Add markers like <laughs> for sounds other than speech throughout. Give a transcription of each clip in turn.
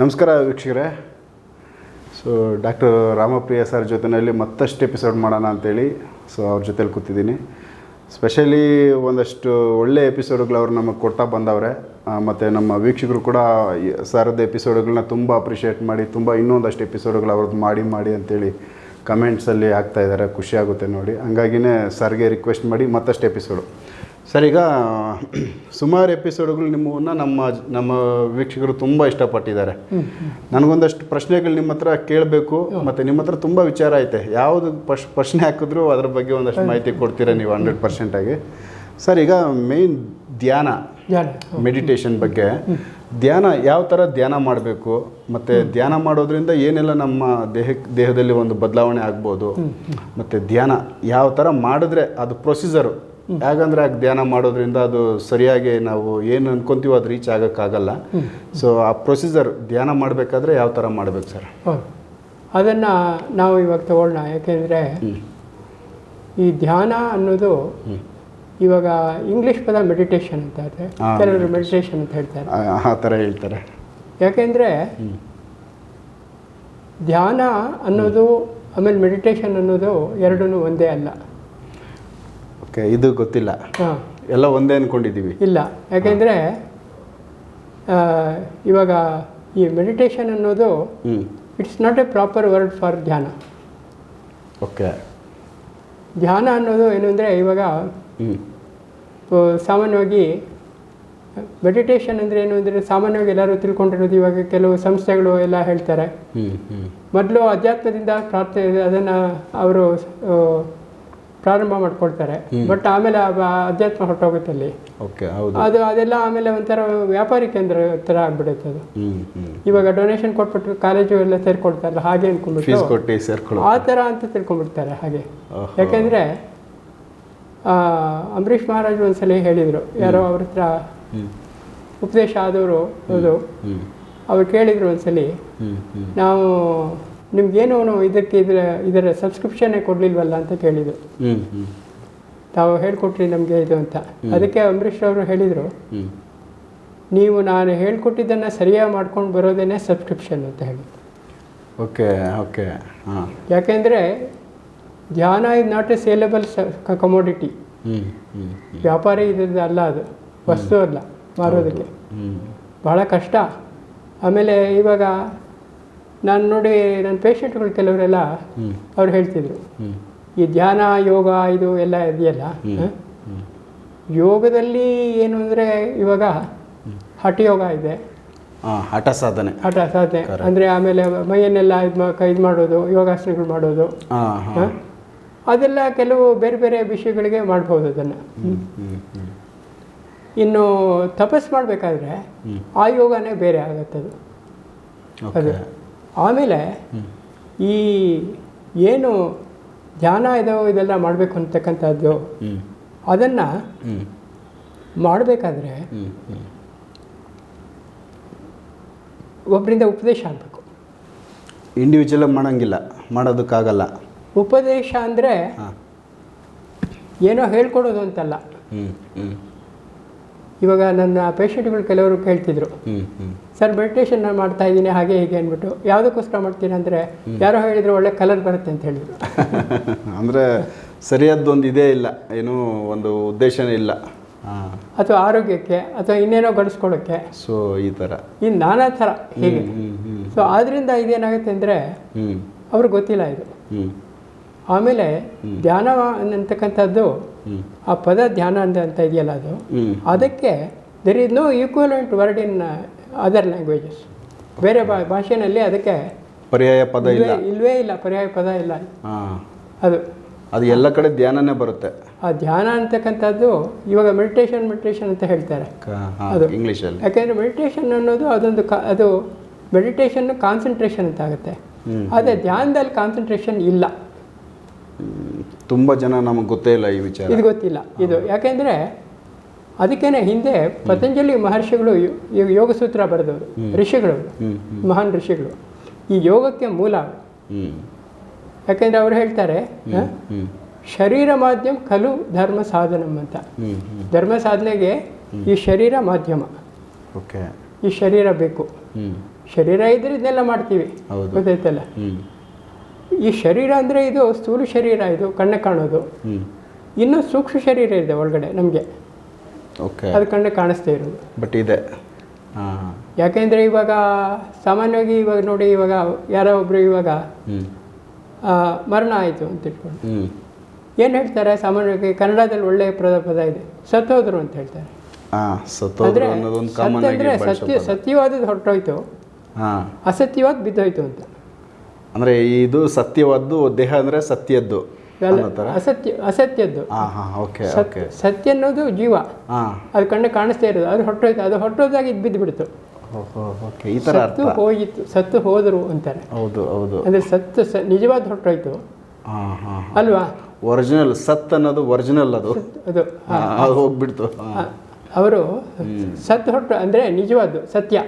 ನಮಸ್ಕಾರ ವೀಕ್ಷಕರೇ. So doctor Ramapriya sir ಜೊತೆಯಲ್ಲಿ ಮತ್ತಷ್ಟು ಎಪಿಸೋಡ್ ಮಾಡೋಣ ಅಂತೇಳಿ ಸೊ ಅವ್ರ ಜೊತೆಲಿ ಕೂತಿದ್ದೀನಿ. ಸ್ಪೆಷಲಿ ಒಂದಷ್ಟು ಒಳ್ಳೆ ಎಪಿಸೋಡ್ಗಳು ಅವ್ರು ನಮಗೆ ಕೊಡ್ತಾ ಬಂದವ್ರೆ. ಮತ್ತು ನಮ್ಮ ವೀಕ್ಷಕರು ಕೂಡ ಸರ್ದ ಎಪಿಸೋಡ್ಗಳನ್ನ ತುಂಬ ಅಪ್ರಿಷಿಯೇಟ್ ಮಾಡಿ, ತುಂಬ ಇನ್ನೊಂದಷ್ಟು ಎಪಿಸೋಡ್ಗಳು ಅವ್ರದ್ದು ಮಾಡಿ ಮಾಡಿ ಅಂತೇಳಿ ಕಮೆಂಟ್ಸಲ್ಲಿ ಹಾಕ್ತಾ ಖುಷಿಯಾಗುತ್ತೆ ನೋಡಿ. ಹಂಗಾಗಿನೇ ಸರ್ಗೆ ರಿಕ್ವೆಸ್ಟ್ ಮಾಡಿ ಮತ್ತಷ್ಟು ಎಪಿಸೋಡು ಸರ್ ಈಗ <clears throat> ಸುಮಾರು ಎಪಿಸೋಡ್ಗಳು ನಿಮ್ಮನ್ನ ನಮ್ಮ ನಮ್ಮ ವೀಕ್ಷಕರು ತುಂಬ ಇಷ್ಟಪಟ್ಟಿದ್ದಾರೆ. ನನಗೊಂದಷ್ಟು ಪ್ರಶ್ನೆಗಳು ನಿಮ್ಮ ಹತ್ರ ಕೇಳಬೇಕು ಮತ್ತು ನಿಮ್ಮ ಹತ್ರ ತುಂಬ ವಿಚಾರ ಐತೆ. ಯಾವುದು ಪಶ್ ಪ್ರಶ್ನೆ ಹಾಕಿದ್ರು ಅದ್ರ ಬಗ್ಗೆ ಒಂದಷ್ಟು ಮಾಹಿತಿ ಕೊಡ್ತೀರಾ ನೀವು ಹಂಡ್ರೆಡ್ ಪರ್ಸೆಂಟಾಗಿ ಸರ್ ಈಗ ಮೇನ್ ಧ್ಯಾನ ಮೆಡಿಟೇಷನ್ ಬಗ್ಗೆ. ಧ್ಯಾನ ಯಾವ ಥರ ಧ್ಯಾನ ಮಾಡಬೇಕು? ಮತ್ತು ಧ್ಯಾನ ಮಾಡೋದ್ರಿಂದ ಏನೆಲ್ಲ ನಮ್ಮ ದೇಹಕ್ಕೆ ದೇಹದಲ್ಲಿ ಒಂದು ಬದಲಾವಣೆ ಆಗ್ಬೋದು? ಮತ್ತು ಧ್ಯಾನ ಯಾವ ಥರ ಮಾಡಿದ್ರೆ ಅದು ಪ್ರೊಸೀಜರು ಯಾಕಂದರೆ ಆಗ ಧ್ಯಾನ ಮಾಡೋದ್ರಿಂದ ಅದು ಸರಿಯಾಗಿ ನಾವು ಏನು ಅನ್ಕೊಂತೀವೋ ಅದು ರೀಚ್ ಆಗೋಕ್ಕಾಗಲ್ಲ. ಸೊ ಆ ಪ್ರೊಸೀಜರ್ ಧ್ಯಾನ ಮಾಡಬೇಕಾದ್ರೆ ಯಾವ ಥರ ಮಾಡಬೇಕು ಸರ್? ಅದನ್ನ ನಾವು ಇವಾಗ ತಗೊಳ್ಳೋಣ. ಯಾಕೆಂದರೆ ಈ ಧ್ಯಾನ ಅನ್ನೋದು ಇವಾಗ ಇಂಗ್ಲೀಷ್ ಪದ ಮೆಡಿಟೇಷನ್ ಅಂತ ಕೆಲವರು ಮೆಡಿಟೇಷನ್ ಅಂತ ಹೇಳ್ತಾರೆ. ಆ ಥರ ಹೇಳ್ತಾರೆ. ಯಾಕೆಂದರೆ ಧ್ಯಾನ ಅನ್ನೋದು ಆಮೇಲೆ ಮೆಡಿಟೇಷನ್ ಅನ್ನೋದು ಎರಡೂ ಒಂದೇ ಅಲ್ಲ. ಓಕೆ ಇದು ಗೊತ್ತಿಲ್ಲ. ಹಾಂ. ಎಲ್ಲ ಒಂದೇ ಅಂದ್ಕೊಂಡಿದ್ದೀವಿ ಇಲ್ಲ ಯಾಕೆಂದರೆ ಇವಾಗ ಈ ಮೆಡಿಟೇಷನ್ ಅನ್ನೋದು ಹ್ಞೂ it's not a proper word for ಧ್ಯಾನ. ಓಕೆ. ಧ್ಯಾನ ಅನ್ನೋದು ಏನು ಅಂದರೆ ಇವಾಗ ಹ್ಞೂ ಸಾಮಾನ್ಯವಾಗಿ ಮೆಡಿಟೇಷನ್ ಅಂದರೆ ಏನು ಅಂದರೆ ಸಾಮಾನ್ಯವಾಗಿ ಎಲ್ಲರೂ ತಿಳ್ಕೊಂಡಿರೋದು ಇವಾಗ ಕೆಲವು ಸಂಸ್ಥೆಗಳು ಎಲ್ಲ ಹೇಳ್ತಾರೆ. ಮೊದಲು ಅಧ್ಯಾತ್ಮದಿಂದ ಪ್ರಾರ್ಥನೆ ಅದನ್ನು ಅವರು ಪ್ರಾರಂಭ ಮಾಡ್ಕೊಳ್ತಾರೆ. ಬಟ್ ಆಮೇಲೆ ಅಧ್ಯಾತ್ಮ ಹೊರಟೋಗುತ್ತೆ ಅಲ್ಲಿ ಅದು ಅದೆಲ್ಲ ಆಮೇಲೆ ಒಂಥರ ವ್ಯಾಪಾರಿ ಕೇಂದ್ರ ಥರ ಆಗ್ಬಿಡುತ್ತೆ ಅದು. ಇವಾಗ ಡೊನೇಷನ್ ಕೊಟ್ಬಿಟ್ಟು ಕಾಲೇಜು ಎಲ್ಲ ಸೇರ್ಕೊಳ್ತಾರಲ್ಲ ಹಾಗೆ ಅನ್ಕೊಂಡ್ಬಿಟ್ಟು ಆ ಥರ ಅಂತ ತಿಳ್ಕೊಂಡ್ಬಿಡ್ತಾರೆ ಹಾಗೆ. ಯಾಕೆಂದ್ರೆ ಅಂಬರೀಷ್ ಮಹಾರಾಜ್ ಒಂದ್ಸಲ ಹೇಳಿದರು ಯಾರೋ ಅವ್ರ ಹತ್ರ ಉಪದೇಶ ಆದವರು ಹೌದು ಅವ್ರು ಕೇಳಿದರು ಒಂದ್ಸಲಿ ನಾವು ನಿಮ್ಗೇನು ಇದಕ್ಕೆ ಇದರ ಇದರ ಸಬ್ಸ್ಕ್ರಿಪ್ಷನ್ನೇ ಕೊಡಲಿಲ್ವಲ್ಲ ಅಂತ ಕೇಳಿದರು. ತಾವು ಹೇಳ್ಕೊಟ್ರಿ ನಮಗೆ ಇದು ಅಂತ. ಅದಕ್ಕೆ ಅಂಬರೀಷ್ ಅವರು ಹೇಳಿದರು ನೀವು ನಾನು ಹೇಳ್ಕೊಟ್ಟಿದ್ದನ್ನು ಸರಿಯಾಗಿ ಮಾಡ್ಕೊಂಡು ಬರೋದೇನೆ ಸಬ್ಸ್ಕ್ರಿಪ್ಷನ್ ಅಂತ ಹೇಳಿ. Okay okay. ಹಾಂ. ಯಾಕೆಂದರೆ ಧ್ಯಾನ is not a saleable commodity ವ್ಯಾಪಾರಿ ಇದ್ದದ್ದು ಅಲ್ಲ ಅದು ವಸ್ತು ಅಲ್ಲ ಮಾರೋದಕ್ಕೆ. ಭಾಳ ಬಹಳ ಕಷ್ಟ. ಆಮೇಲೆ ಇವಾಗ ನಾನು ನೋಡಿ ನನ್ನ ಪೇಷಂಟ್ಗಳು ಕೆಲವರೆಲ್ಲ ಅವ್ರು ಹೇಳ್ತಿದ್ರು ಈ ಧ್ಯಾನ ಯೋಗ ಇದು ಎಲ್ಲ ಇದೆಯಲ್ಲ ಯೋಗದಲ್ಲಿ ಏನು ಅಂದರೆ ಇವಾಗ ಹಠ ಯೋಗ ಇದೆ. ಹಠ ಸಾಧನೆ. ಹಠ ಸಾಧನೆ. ಅಂದರೆ ಆಮೇಲೆ ಮೈಯನ್ನೆಲ್ಲ ಇದು ಇದು ಮಾಡೋದು ಯೋಗಾಸನಗಳು ಮಾಡೋದು ಅದೆಲ್ಲ ಕೆಲವು ಬೇರೆ ಬೇರೆ ವಿಷಯಗಳಿಗೆ ಮಾಡ್ಬೋದು ಅದನ್ನು. ಇನ್ನು ತಪಸ್ ಮಾಡಬೇಕಾದ್ರೆ ಆ ಯೋಗನೇ ಬೇರೆ ಆಗುತ್ತೆ ಅದು. ಓಕೆ ಆಮೇಲೆ ಈ ಏನು ಧ್ಯಾನ ಇದೋ ಇದೆಲ್ಲ ಮಾಡಬೇಕು ಅಂತಕ್ಕಂಥದ್ದು ಹ್ಞೂ ಅದನ್ನು ಮಾಡಬೇಕಾದ್ರೆ ಒಬ್ಬರಿಂದ ಉಪದೇಶ ಆಗಬೇಕು. ಇಂಡಿವಿಜುವಲ್ ಮಾಡೋಂಗಿಲ್ಲ. ಮಾಡೋದಕ್ಕಾಗಲ್ಲ. ಉಪದೇಶ ಅಂದರೆ ಏನೋ ಹೇಳ್ಕೊಡೋದು ಅಂತಲ್ಲ. ಹ್ಞೂ ಹ್ಞೂ ಇವಾಗ ನನ್ನ ಪೇಷಂಟ್ಗಳು ಕೆಲವರು ಕೇಳ್ತಿದ್ರು. ಹ್ಞೂ ಹ್ಞೂ ಸರ್ ಮೆಡಿಟೇಷನ್ ನಾನು ಮಾಡ್ತಾ ಇದ್ದೀನಿ ಹಾಗೆ ಹೀಗೆ ಅಂದ್ಬಿಟ್ಟು. ಯಾವುದಕ್ಕೋಸ್ಕರ ಮಾಡ್ತೀನಿ ಅಂದರೆ ಯಾರೋ ಹೇಳಿದ್ರು ಒಳ್ಳೆ ಕಲರ್ ಬರುತ್ತೆ ಅಂತ ಹೇಳಿದರು. <laughs> ಅಂದರೆ ಸರಿಯಾದ್ದೊಂದು ಇದೇ ಇಲ್ಲ ಏನೂ ಒಂದು ಉದ್ದೇಶನೇ ಇಲ್ಲ. ಅಥವಾ ಆರೋಗ್ಯಕ್ಕೆ ಅಥವಾ ಇನ್ನೇನೋ ಗಳಿಸ್ಕೊಳ್ಳೋಕ್ಕೆ ಸೊ ಈ ಥರ ಈ ನಾನಾ ಥರ ಹೀಗೆ. ಸೊ ಆದ್ದರಿಂದ ಇದೇನಾಗುತ್ತೆ ಅಂದರೆ ಅವ್ರಿಗೆ ಗೊತ್ತಿಲ್ಲ ಇದು. ಆಮೇಲೆ ಧ್ಯಾನ ಅಂತಕ್ಕಂಥದ್ದು ಆ ಪದ ಧ್ಯಾನ ಅಂತ ಅಂತ ಇದೆಯಲ್ಲ ಅದು? ಅದಕ್ಕೆ there is no equivalent word in other languages ಬೇರೆ ಭಾಷೆಯಲ್ಲಿ ಅದಕ್ಕೆ ಪರ್ಯಾಯ ಪದ ಇಲ್ಲ. ಇಲ್ವೇ ಇಲ್ಲ ಪರ್ಯಾಯ ಪದ ಇಲ್ಲ. ಅದು. ಅದು ಎಲ್ಲ ಕಡೆ ಧ್ಯಾನನೇ ಬರುತ್ತೆ. ಆ ಧ್ಯಾನ ಅಂತಕ್ಕಂಥದ್ದು ಇವಾಗ ಮೆಡಿಟೇಷನ್ ಮೆಡಿಟೇಷನ್ ಅಂತ ಹೇಳ್ತಾರೆ. ಅದು. ಇಂಗ್ಲೀಷಲ್ಲಿ. ಯಾಕೆಂದರೆ ಮೆಡಿಟೇಷನ್ ಅನ್ನೋದು ಅದೊಂದು ಕಾ ಅದು ಮೆಡಿಟೇಷನ್ ಕಾನ್ಸಂಟ್ರೇಷನ್ ಅಂತ ಆಗುತ್ತೆ. ಅದೇ ಆದರೆ ಧ್ಯಾನದಲ್ಲಿ ಕಾನ್ಸಂಟ್ರೇಷನ್ ಇಲ್ಲ. ತುಂಬ ಜನ ನಮಗೆ ಗೊತ್ತೇ ಇಲ್ಲ ಈ ವಿಚಾರ. ಇದು ಗೊತ್ತಿಲ್ಲ. ಇದು ಯಾಕೆಂದರೆ ಅದಕ್ಕೇನೆ ಹಿಂದೆ ಪತಂಜಲಿ ಮಹರ್ಷಿಗಳು ಯೋಗ ಸೂತ್ರ ಬರೆದವರು ಋಷಿಗಳು ಮಹಾನ್ ಋಷಿಗಳು. ಈ ಯೋಗಕ್ಕೆ ಮೂಲ. ಯಾಕೆಂದ್ರೆ ಅವ್ರು ಹೇಳ್ತಾರೆ ಶರೀರ ಮಾಧ್ಯಮ ಕಲು ಧರ್ಮ ಸಾಧನಂ ಅಂತ. ಧರ್ಮ ಸಾಧನೆಗೆ ಈ ಶರೀರ ಮಾಧ್ಯಮ. ಓಕೆ. ಈ ಶರೀರ ಬೇಕು. ಶರೀರ ಇದ್ರೆ ಇದನ್ನೆಲ್ಲ ಮಾಡ್ತೀವಿ. ಗೊತ್ತಾಯ್ತಲ್ಲ? ಈ ಶರೀರ ಅಂದರೆ ಇದು ಸ್ಥೂಲ ಶರೀರ ಇದು ಕಣ್ಣು ಕಾಣೋದು. ಇನ್ನೂ ಸೂಕ್ಷ್ಮ ಶರೀರ ಇದೆ ಒಳಗಡೆ ನಮಗೆ. ಓಕೆ ಅದು ಕಣ್ಣು ಕಾಣಿಸ್ತಾ ಇರೋದು. ಬಟ್ ಇದೆ. ಯಾಕೆಂದ್ರೆ ಇವಾಗ ಸಾಮಾನ್ಯವಾಗಿ ಇವಾಗ ನೋಡಿ ಇವಾಗ ಯಾರೋ ಒಬ್ಬರು ಇವಾಗ ಮರಣ ಆಯಿತು ಅಂತ ಇಟ್ಕೊಂಡು. ಏನ್ ಹೇಳ್ತಾರೆ? ಸಾಮಾನ್ಯವಾಗಿ ಕನ್ನಡದಲ್ಲಿ ಒಳ್ಳೆಯ ಪದ ಪದ ಇದೆ. ಸತ್ತೋದ್ರು ಅಂತ ಹೇಳ್ತಾರೆ. ಅಂದರೆ ಸತ್ಯ ಸತ್ಯವಾದದ್ದು ಹೊರಟೋಯ್ತು. ಅಸತ್ಯವಾದ ಬಿದ್ದೋಯ್ತು ಅಂತ. ಅಂದ್ರೆ ಇದು ಸತ್ಯವಾದ್ದು ದೇಹ ಅಂದರೆ ಸತ್ಯದ್ದು. ಅಸತ್ಯ ಅಸತ್ಯದ್ದು. ಸತ್ಯ ಅನ್ನೋದು ಜೀವ. ಅದು ಕಣ್ಣು ಕಾಣಿಸ್ತಾ ಇರೋದು. ಅದು ಹೊಟ್ಟೋಯ್ತು ಅದು ಹೊಟ್ಟೋದಾಗಿ ಇದು ಬಿದ್ದು ಬಿಡ್ತು ಓಹೋ ಓಕೆ ಈ ಥರ ಅರ್ಥ. ಸತ್ತು ಹೋಗಿತ್ತು ಸತ್ತು ಹೋದರು ಅಂತಾರೆ. ಹೌದು ಹೌದು. ಅಂದರೆ ಸತ್ತು ನಿಜವಾದ ಹೊಟ್ಟೋಯ್ತು. ಅಲ್ವಾ? ಒರಿಜಿನಲ್ ಸತ್ ಅನ್ನೋದು ಒರಿಜಿನಲ್ ಅದು. ಅದು ಹೋಗ್ಬಿಡ್ತು. ಅವರು ಸತ್ತು ಹೊಟ್ಟು ಅಂದರೆ ನಿಜವಾದ್ದು ಸತ್ಯ.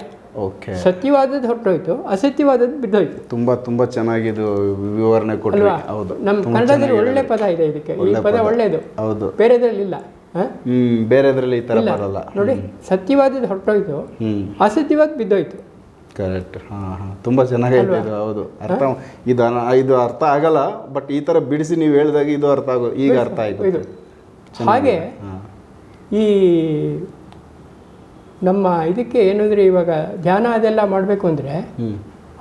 ಓಕೆ ಸತ್ಯವಾದದ್ದು ಹೊರಟೋಯ್ತು ಅಸತ್ಯವಾದದ್ದು ಬಿದ್ದೋಯ್ತು. ತುಂಬ ತುಂಬ ಚೆನ್ನಾಗಿದು ವಿವರಣೆ ಕೊಟ್ರಿ. ಹೌದು. ನಮ್ಮ ಕನ್ನಡದಲ್ಲಿ ಒಳ್ಳೆ ಪದ ಇದೆ ಇದಕ್ಕೆ. ಈ ಪದ ಒಳ್ಳೇದು ಒಳ್ಳೆಯದು. ಹೌದು. ಬೇರೆದ್ರಲ್ಲಿ ಇಲ್ಲ. ಹ್ಮ್ ಬೇರೆದ್ರಲ್ಲಿ ಈ ಥರ ಬರಲ್ಲ ನೋಡಿ ಸತ್ಯವಾದದ್ದು ಹೊರಟೋಯ್ತು ಅಸತ್ಯವಾದ ಬಿದ್ದೋಯ್ತು. ಕರೆಕ್ಟ್ ಹಾಂ ಹಾಂ. ತುಂಬ ಚೆನ್ನಾಗೈತೆ ಇದು ಹೌದು. ಅರ್ಥ ಇದು ಇದು ಅರ್ಥ ಆಗಲ್ಲ ಬಟ್ ಈ ಥರ ಬಿಡಿಸಿ ನೀವು ಹೇಳಿದಾಗ ಇದು ಅರ್ಥ ಆಗೋ ಈಗ ಅರ್ಥ ಆಯ್ತು. ಹಾಗೆ ಈ ನಮ್ಮ ಇದಕ್ಕೆ ಏನಂದರೆ ಇವಾಗ ಧ್ಯಾನ ಅದೆಲ್ಲ ಮಾಡಬೇಕು ಅಂದರೆ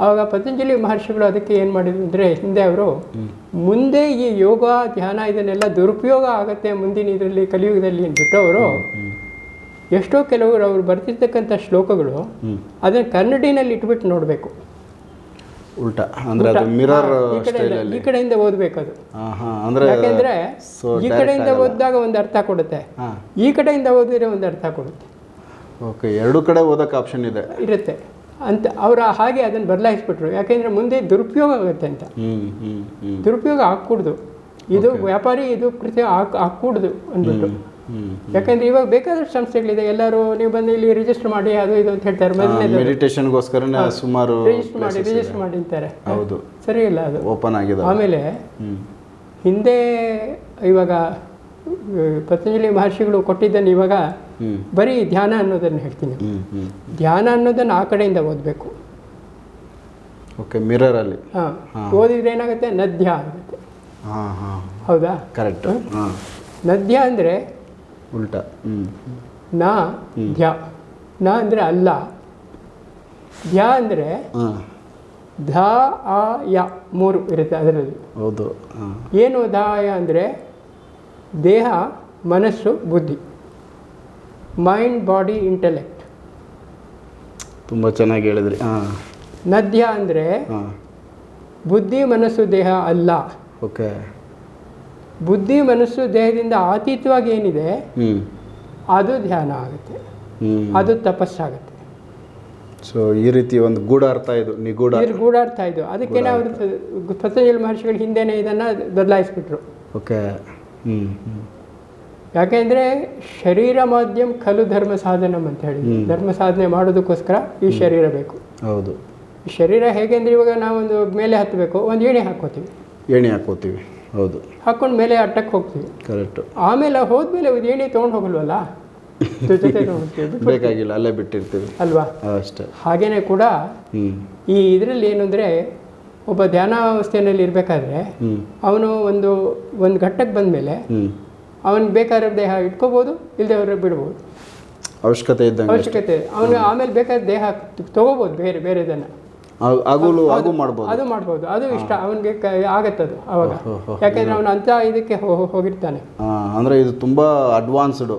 ಆವಾಗ ಪತಂಜಲಿ ಮಹರ್ಷಿಗಳು ಅದಕ್ಕೆ ಏನು ಮಾಡಿದ್ರು ಅಂದರೆ ಹಿಂದೆ ಅವರು ಮುಂದೆ ಈ ಯೋಗ ಧ್ಯಾನ ಇದನ್ನೆಲ್ಲ ದುರುಪಯೋಗ ಆಗುತ್ತೆ ಮುಂದಿನ ಇದರಲ್ಲಿ ಕಲಿಯುಗದಲ್ಲಿ ಅಂದ್ಬಿಟ್ಟು ಅವರು ಎಷ್ಟೋ ಕೆಲವರು ಅವರು ಬರ್ತಿರ್ತಕ್ಕಂಥ ಶ್ಲೋಕಗಳು ಅದನ್ನು ಕನ್ನಡಿನಲ್ಲಿ ಇಟ್ಬಿಟ್ಟು ನೋಡಬೇಕು. ಉಲ್ಟಾ. ಅಂದ್ರೆ ಮಿರರ್ ಈ ಕಡೆಯಿಂದ ಈ ಕಡೆಯಿಂದ ಓದಬೇಕು ಅದು. ಯಾಕೆಂದ್ರೆ ಈ ಕಡೆಯಿಂದ ಓದಿದಾಗ ಒಂದು ಅರ್ಥ ಕೊಡುತ್ತೆ. ಈ ಕಡೆಯಿಂದ ಓದಿದ್ರೆ ಒಂದು ಅರ್ಥ ಕೊಡುತ್ತೆ. ಓಕೆ ಎರಡು ಕಡೆ ಓದಕ್ಕೆ ಆಪ್ಷನ್ ಇದೆ. ಇರುತ್ತೆ. ಅಂತ ಅವರ ಹಾಗೆ ಅದನ್ನು ಬದಲಾಯಿಸ್ಬಿಟ್ರು. ಯಾಕೆಂದ್ರೆ ಮುಂದೆ ದುರುಪಯೋಗ ಆಗುತ್ತೆ ಅಂತ. ದುರುಪಯೋಗ ಹಾಕ್ಕೂಡ್ದು ಇದು ವ್ಯಾಪಾರಿ ಇದು ಕೃತ್ಯ ಹಾಕ್ ಹಾಕ್ಕೂಡ್ದು ಅಂದ್ಬಿಟ್ಟು ಯಾಕಂದ್ರೆ ಇವಾಗ ಬೇಕಾದಷ್ಟು ಸಂಸ್ಥೆಗಳಿದೆ. ಎಲ್ಲರೂ ನೀವು ಬಂದು ಇಲ್ಲಿ ರಿಜಿಸ್ಟರ್ ಮಾಡಿ ಅದು ಇದು ಅಂತ ಹೇಳ್ತಾರೆ. ಮೊದಲನೇದು. ಮೆಡಿಟೇಷನ್ಗೋಸ್ಕರನೇ ಸುಮಾರು ರಿಜಿಸ್ಟರ್ ಮಾಡಿ ರಿಜಿಸ್ಟರ್ ಮಾಡಿ ಅಂತಾರೆ ಹೌದು. ಸರಿ ಇಲ್ಲ ಅದು. ಓಪನ್ ಆಗಿದೆ ಆಮೇಲೆ ಹಿಂದೆ ಇವಾಗ ಪತಂಜಲಿ ಮಹರ್ಷಿಗಳು ಕೊಟ್ಟಿದ್ದನ್ನು ಇವಾಗ ಬರೀ ಧ್ಯಾನ ಅನ್ನೋದನ್ನು ಹೇಳ್ತೀನಿ. ಧ್ಯಾನ ಅನ್ನೋದನ್ನು ಆ ಕಡೆಯಿಂದ ಓದಬೇಕು. ಓಕೆ ಮಿರರಲ್ಲಿ ಹಾಂ ಓದಿದ್ರೆ ಏನಾಗುತ್ತೆ? ನದ್ಯ ಆಗುತ್ತೆ. ಹೌದಾ? ಕರೆಕ್ಟ್ ನದ್ಯ ಅಂದರೆ ಉಲ್ಟ. ನಾ ಧ್ಯ ನಾ ಅಂದರೆ ಅಲ್ಲ. ಧ್ಯ ಅಂದರೆ ಧ ಆ ಯ ಮೂರು ಇರುತ್ತೆ ಅದರಲ್ಲಿ. ಹೌದು. ಏನು ಧ ಯ ಅಂದರೆ ದೇಹ ಮನಸ್ಸು ಬುದ್ಧಿ. ಮೈಂಡ್ ಬಾಡಿ ಇಂಟೆಲೆಕ್ಟ್ ತುಂಬ ಚೆನ್ನಾಗಿ ಹೇಳಿದ್ರಿ. ಹಾಂ. ನದ್ಯ ಅಂದರೆ ಬುದ್ಧಿ ಮನಸ್ಸು ದೇಹ ಅಲ್ಲ. ಓಕೆ. ಬುದ್ಧಿ ಮನಸ್ಸು ದೇಹದಿಂದ ಆತೀತವಾಗಿ ಏನಿದೆ ಅದು ಧ್ಯಾನ ಆಗುತ್ತೆ. ಅದು ತಪಸ್ಸಾಗುತ್ತೆ. ಸೊ ಈ ರೀತಿ ಒಂದು ಗೂಢಾರ್ಥ ಇದು ನಿಗೂಢ ಗೂಢಾರ್ಥ ಇದು. ಅದಕ್ಕೆ ನಾವು ಪತಂಜಲಿ ಮಹರ್ಷಿಗಳು ಹಿಂದೆನೇ ಇದನ್ನು ಬದಲಾಯಿಸ್ಬಿಟ್ರು. ಓಕೆ. ಹ್ಞೂ ಯಾಕೆಂದರೆ ಶರೀರ ಮಾಧ್ಯಮ ಕಲು ಧರ್ಮ ಸಾಧನಂ ಅಂತ ಹೇಳಿ. ಧರ್ಮ ಸಾಧನೆ ಮಾಡೋದಕ್ಕೋಸ್ಕರ ಈ ಶರೀರ ಬೇಕು. ಹೌದು. ಶರೀರ ಹೇಗೆ ಅಂದರೆ ಇವಾಗ ನಾವೊಂದು ಮೇಲೆ ಹತ್ತಬೇಕು ಒಂದು ಏಣಿ ಹಾಕೋತೀವಿ ಏಣಿ ಹಾಕೋತೀವಿ ಹೌದು. ಹಾಕೊಂಡು ಮೇಲೆ ಅಟ್ಟಕ್ಕೆ ಹೋಗ್ತೀವಿ. ಕರೆಕ್ಟ್ ಆಮೇಲೆ ಹೋದ್ಮೇಲೆ ಒಂದು ಏಣಿ ತೊಗೊಂಡು ಹೋಗಲ್ವಲ್ಲ? ಬೇಕಾಗಿಲ್ಲ ಅಲ್ಲೇ ಬಿಟ್ಟಿರ್ತೀವಿ. ಅಲ್ವಾ? ಅಷ್ಟೇ. ಹಾಗೇನೆ ಕೂಡ ಈ ಇದರಲ್ಲಿ ಏನು ಅಂದರೆ ಒಬ್ಬ ಧ್ಯಾನಾವಸ್ಥೆಯಲ್ಲಿ ಇರಬೇಕಾದ್ರೆ ಅವನು ಒಂದು ಒಂದು ಘಟ್ಟಕ್ಕೆ ಬಂದಮೇಲೆ ಹ್ಞೂ ಅವನಿಗೆ ಬೇಕಾದ್ರೆ ದೇಹ ಇಟ್ಕೋಬೋದು ಇಲ್ಲದೆ ಅವ್ರ ಬಿಡ್ಬೋದು. ಅವಶ್ಯಕತೆ ಇದ್ದಂಗೆ ಅವಶ್ಯಕತೆ ಅವನು ಆಮೇಲೆ ಬೇಕಾದ್ರೆ ದೇಹ ತಗೋಬಹುದು ಬೇರೆ ಬೇರೆದನ್ನು ಆಗಲು ಆಗು ಮಾಡ್ಬೋದು. ಅದು ಮಾಡ್ಬೋದು. ಅದು ಇಷ್ಟ. ಅವನಿಗೆ ಆಗತ್ತದು ಅವಾಗ. ಯಾಕೆಂದ್ರೆ ಅವನು ಅಂತ ಇದಕ್ಕೆ ಹೋಗಿರ್ತಾನೆ. ಅಂದ್ರೆ ಇದು ತುಂಬಾ ಅಡ್ವಾನ್ಸ್ಡು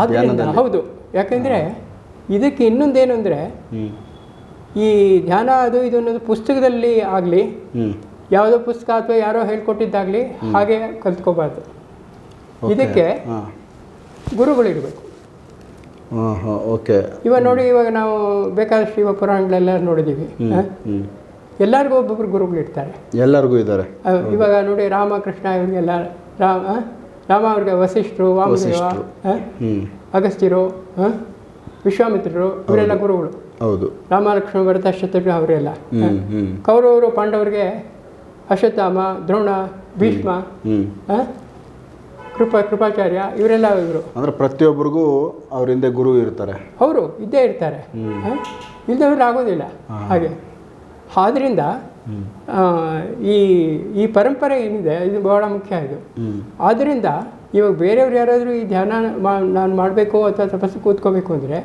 ಆದ್ದರಿಂದ ಹೌದು. ಯಾಕಂದ್ರೆ ಇದಕ್ಕೆ ಇನ್ನೊಂದೇನು ಅಂದರೆ ಈ ಧ್ಯಾನ ಅದು ಇದು ಅನ್ನೋದು ಪುಸ್ತಕದಲ್ಲಿ ಆಗಲಿ ಯಾವುದೋ ಪುಸ್ತಕ ಅಥವಾ ಯಾರೋ ಹೇಳ್ಕೊಟ್ಟಿದ್ದಾಗ್ಲಿ ಹಾಗೆ ಕಲ್ತ್ಕೋಬಾರ್ದು. ಇದಕ್ಕೆ ಗುರುಗಳು ಹಾಂ ಓಕೆ. ಇವಾಗ ನೋಡಿ ಇವಾಗ ನಾವು ಬೇಕಾದಷ್ಟು ಇವಾಗ ಪುರಾಣಗಳೆಲ್ಲ ನೋಡಿದ್ದೀವಿ. ಎಲ್ಲರಿಗೂ ಒಬ್ಬೊಬ್ರು ಗುರುಗಳಿರ್ತಾರೆ ಎಲ್ಲರಿಗೂ ಇದ್ದಾರೆ. ಇವಾಗ ನೋಡಿ ರಾಮಕೃಷ್ಣ ಇವರಿಗೆಲ್ಲ ರಾಮ ರಾಮ ಅವ್ರಿಗೆ ವಸಿಷ್ಠರು ವಾಮದೇವ ಅಗಸ್ತ್ಯರು? ವಿಶ್ವಾಮಿತ್ರರು ಇವರೆಲ್ಲ ಗುರುಗಳು. ಹೌದು. ರಾಮ ಲಕ್ಷ್ಮಣ ಭರತ ಶತ್ರುಘ್ನ ಅವರೆಲ್ಲ ಕೌರವರು ಪಾಂಡವರಿಗೆ ಅಶ್ವತ್ಥಾಮ ದ್ರೋಣ ಭೀಷ್ಮ? ಕೃಪಾ ಕೃಪಾಚಾರ್ಯ ಇವರೆಲ್ಲ ಇವರು. ಅಂದ್ರೆ ಪ್ರತಿಯೊಬ್ಬರಿಗೂ ಅವರಿಂದ ಹಿಂದೆ ಗುರು ಇರ್ತಾರೆ. ಅವರು ಇದ್ದೇ ಇರ್ತಾರೆ. ಇಲ್ಲದವ್ರು ಆಗೋದಿಲ್ಲ. ಹಾಗೆ. ಆದ್ರಿಂದ ಈ ಈ ಪರಂಪರೆ ಏನಿದೆ ಇದು ಬಹಳ ಮುಖ್ಯ ಇದು. ಆದ್ರಿಂದ ಆದ್ದರಿಂದ ಇವಾಗ ಬೇರೆಯವ್ರು ಯಾರಾದರೂ ಈ ಧ್ಯಾನ ನಾನು ಮಾಡಬೇಕು ಅಥವಾ ತಪಸ್ಸು ಕೂತ್ಕೋಬೇಕು ಅಂದರೆ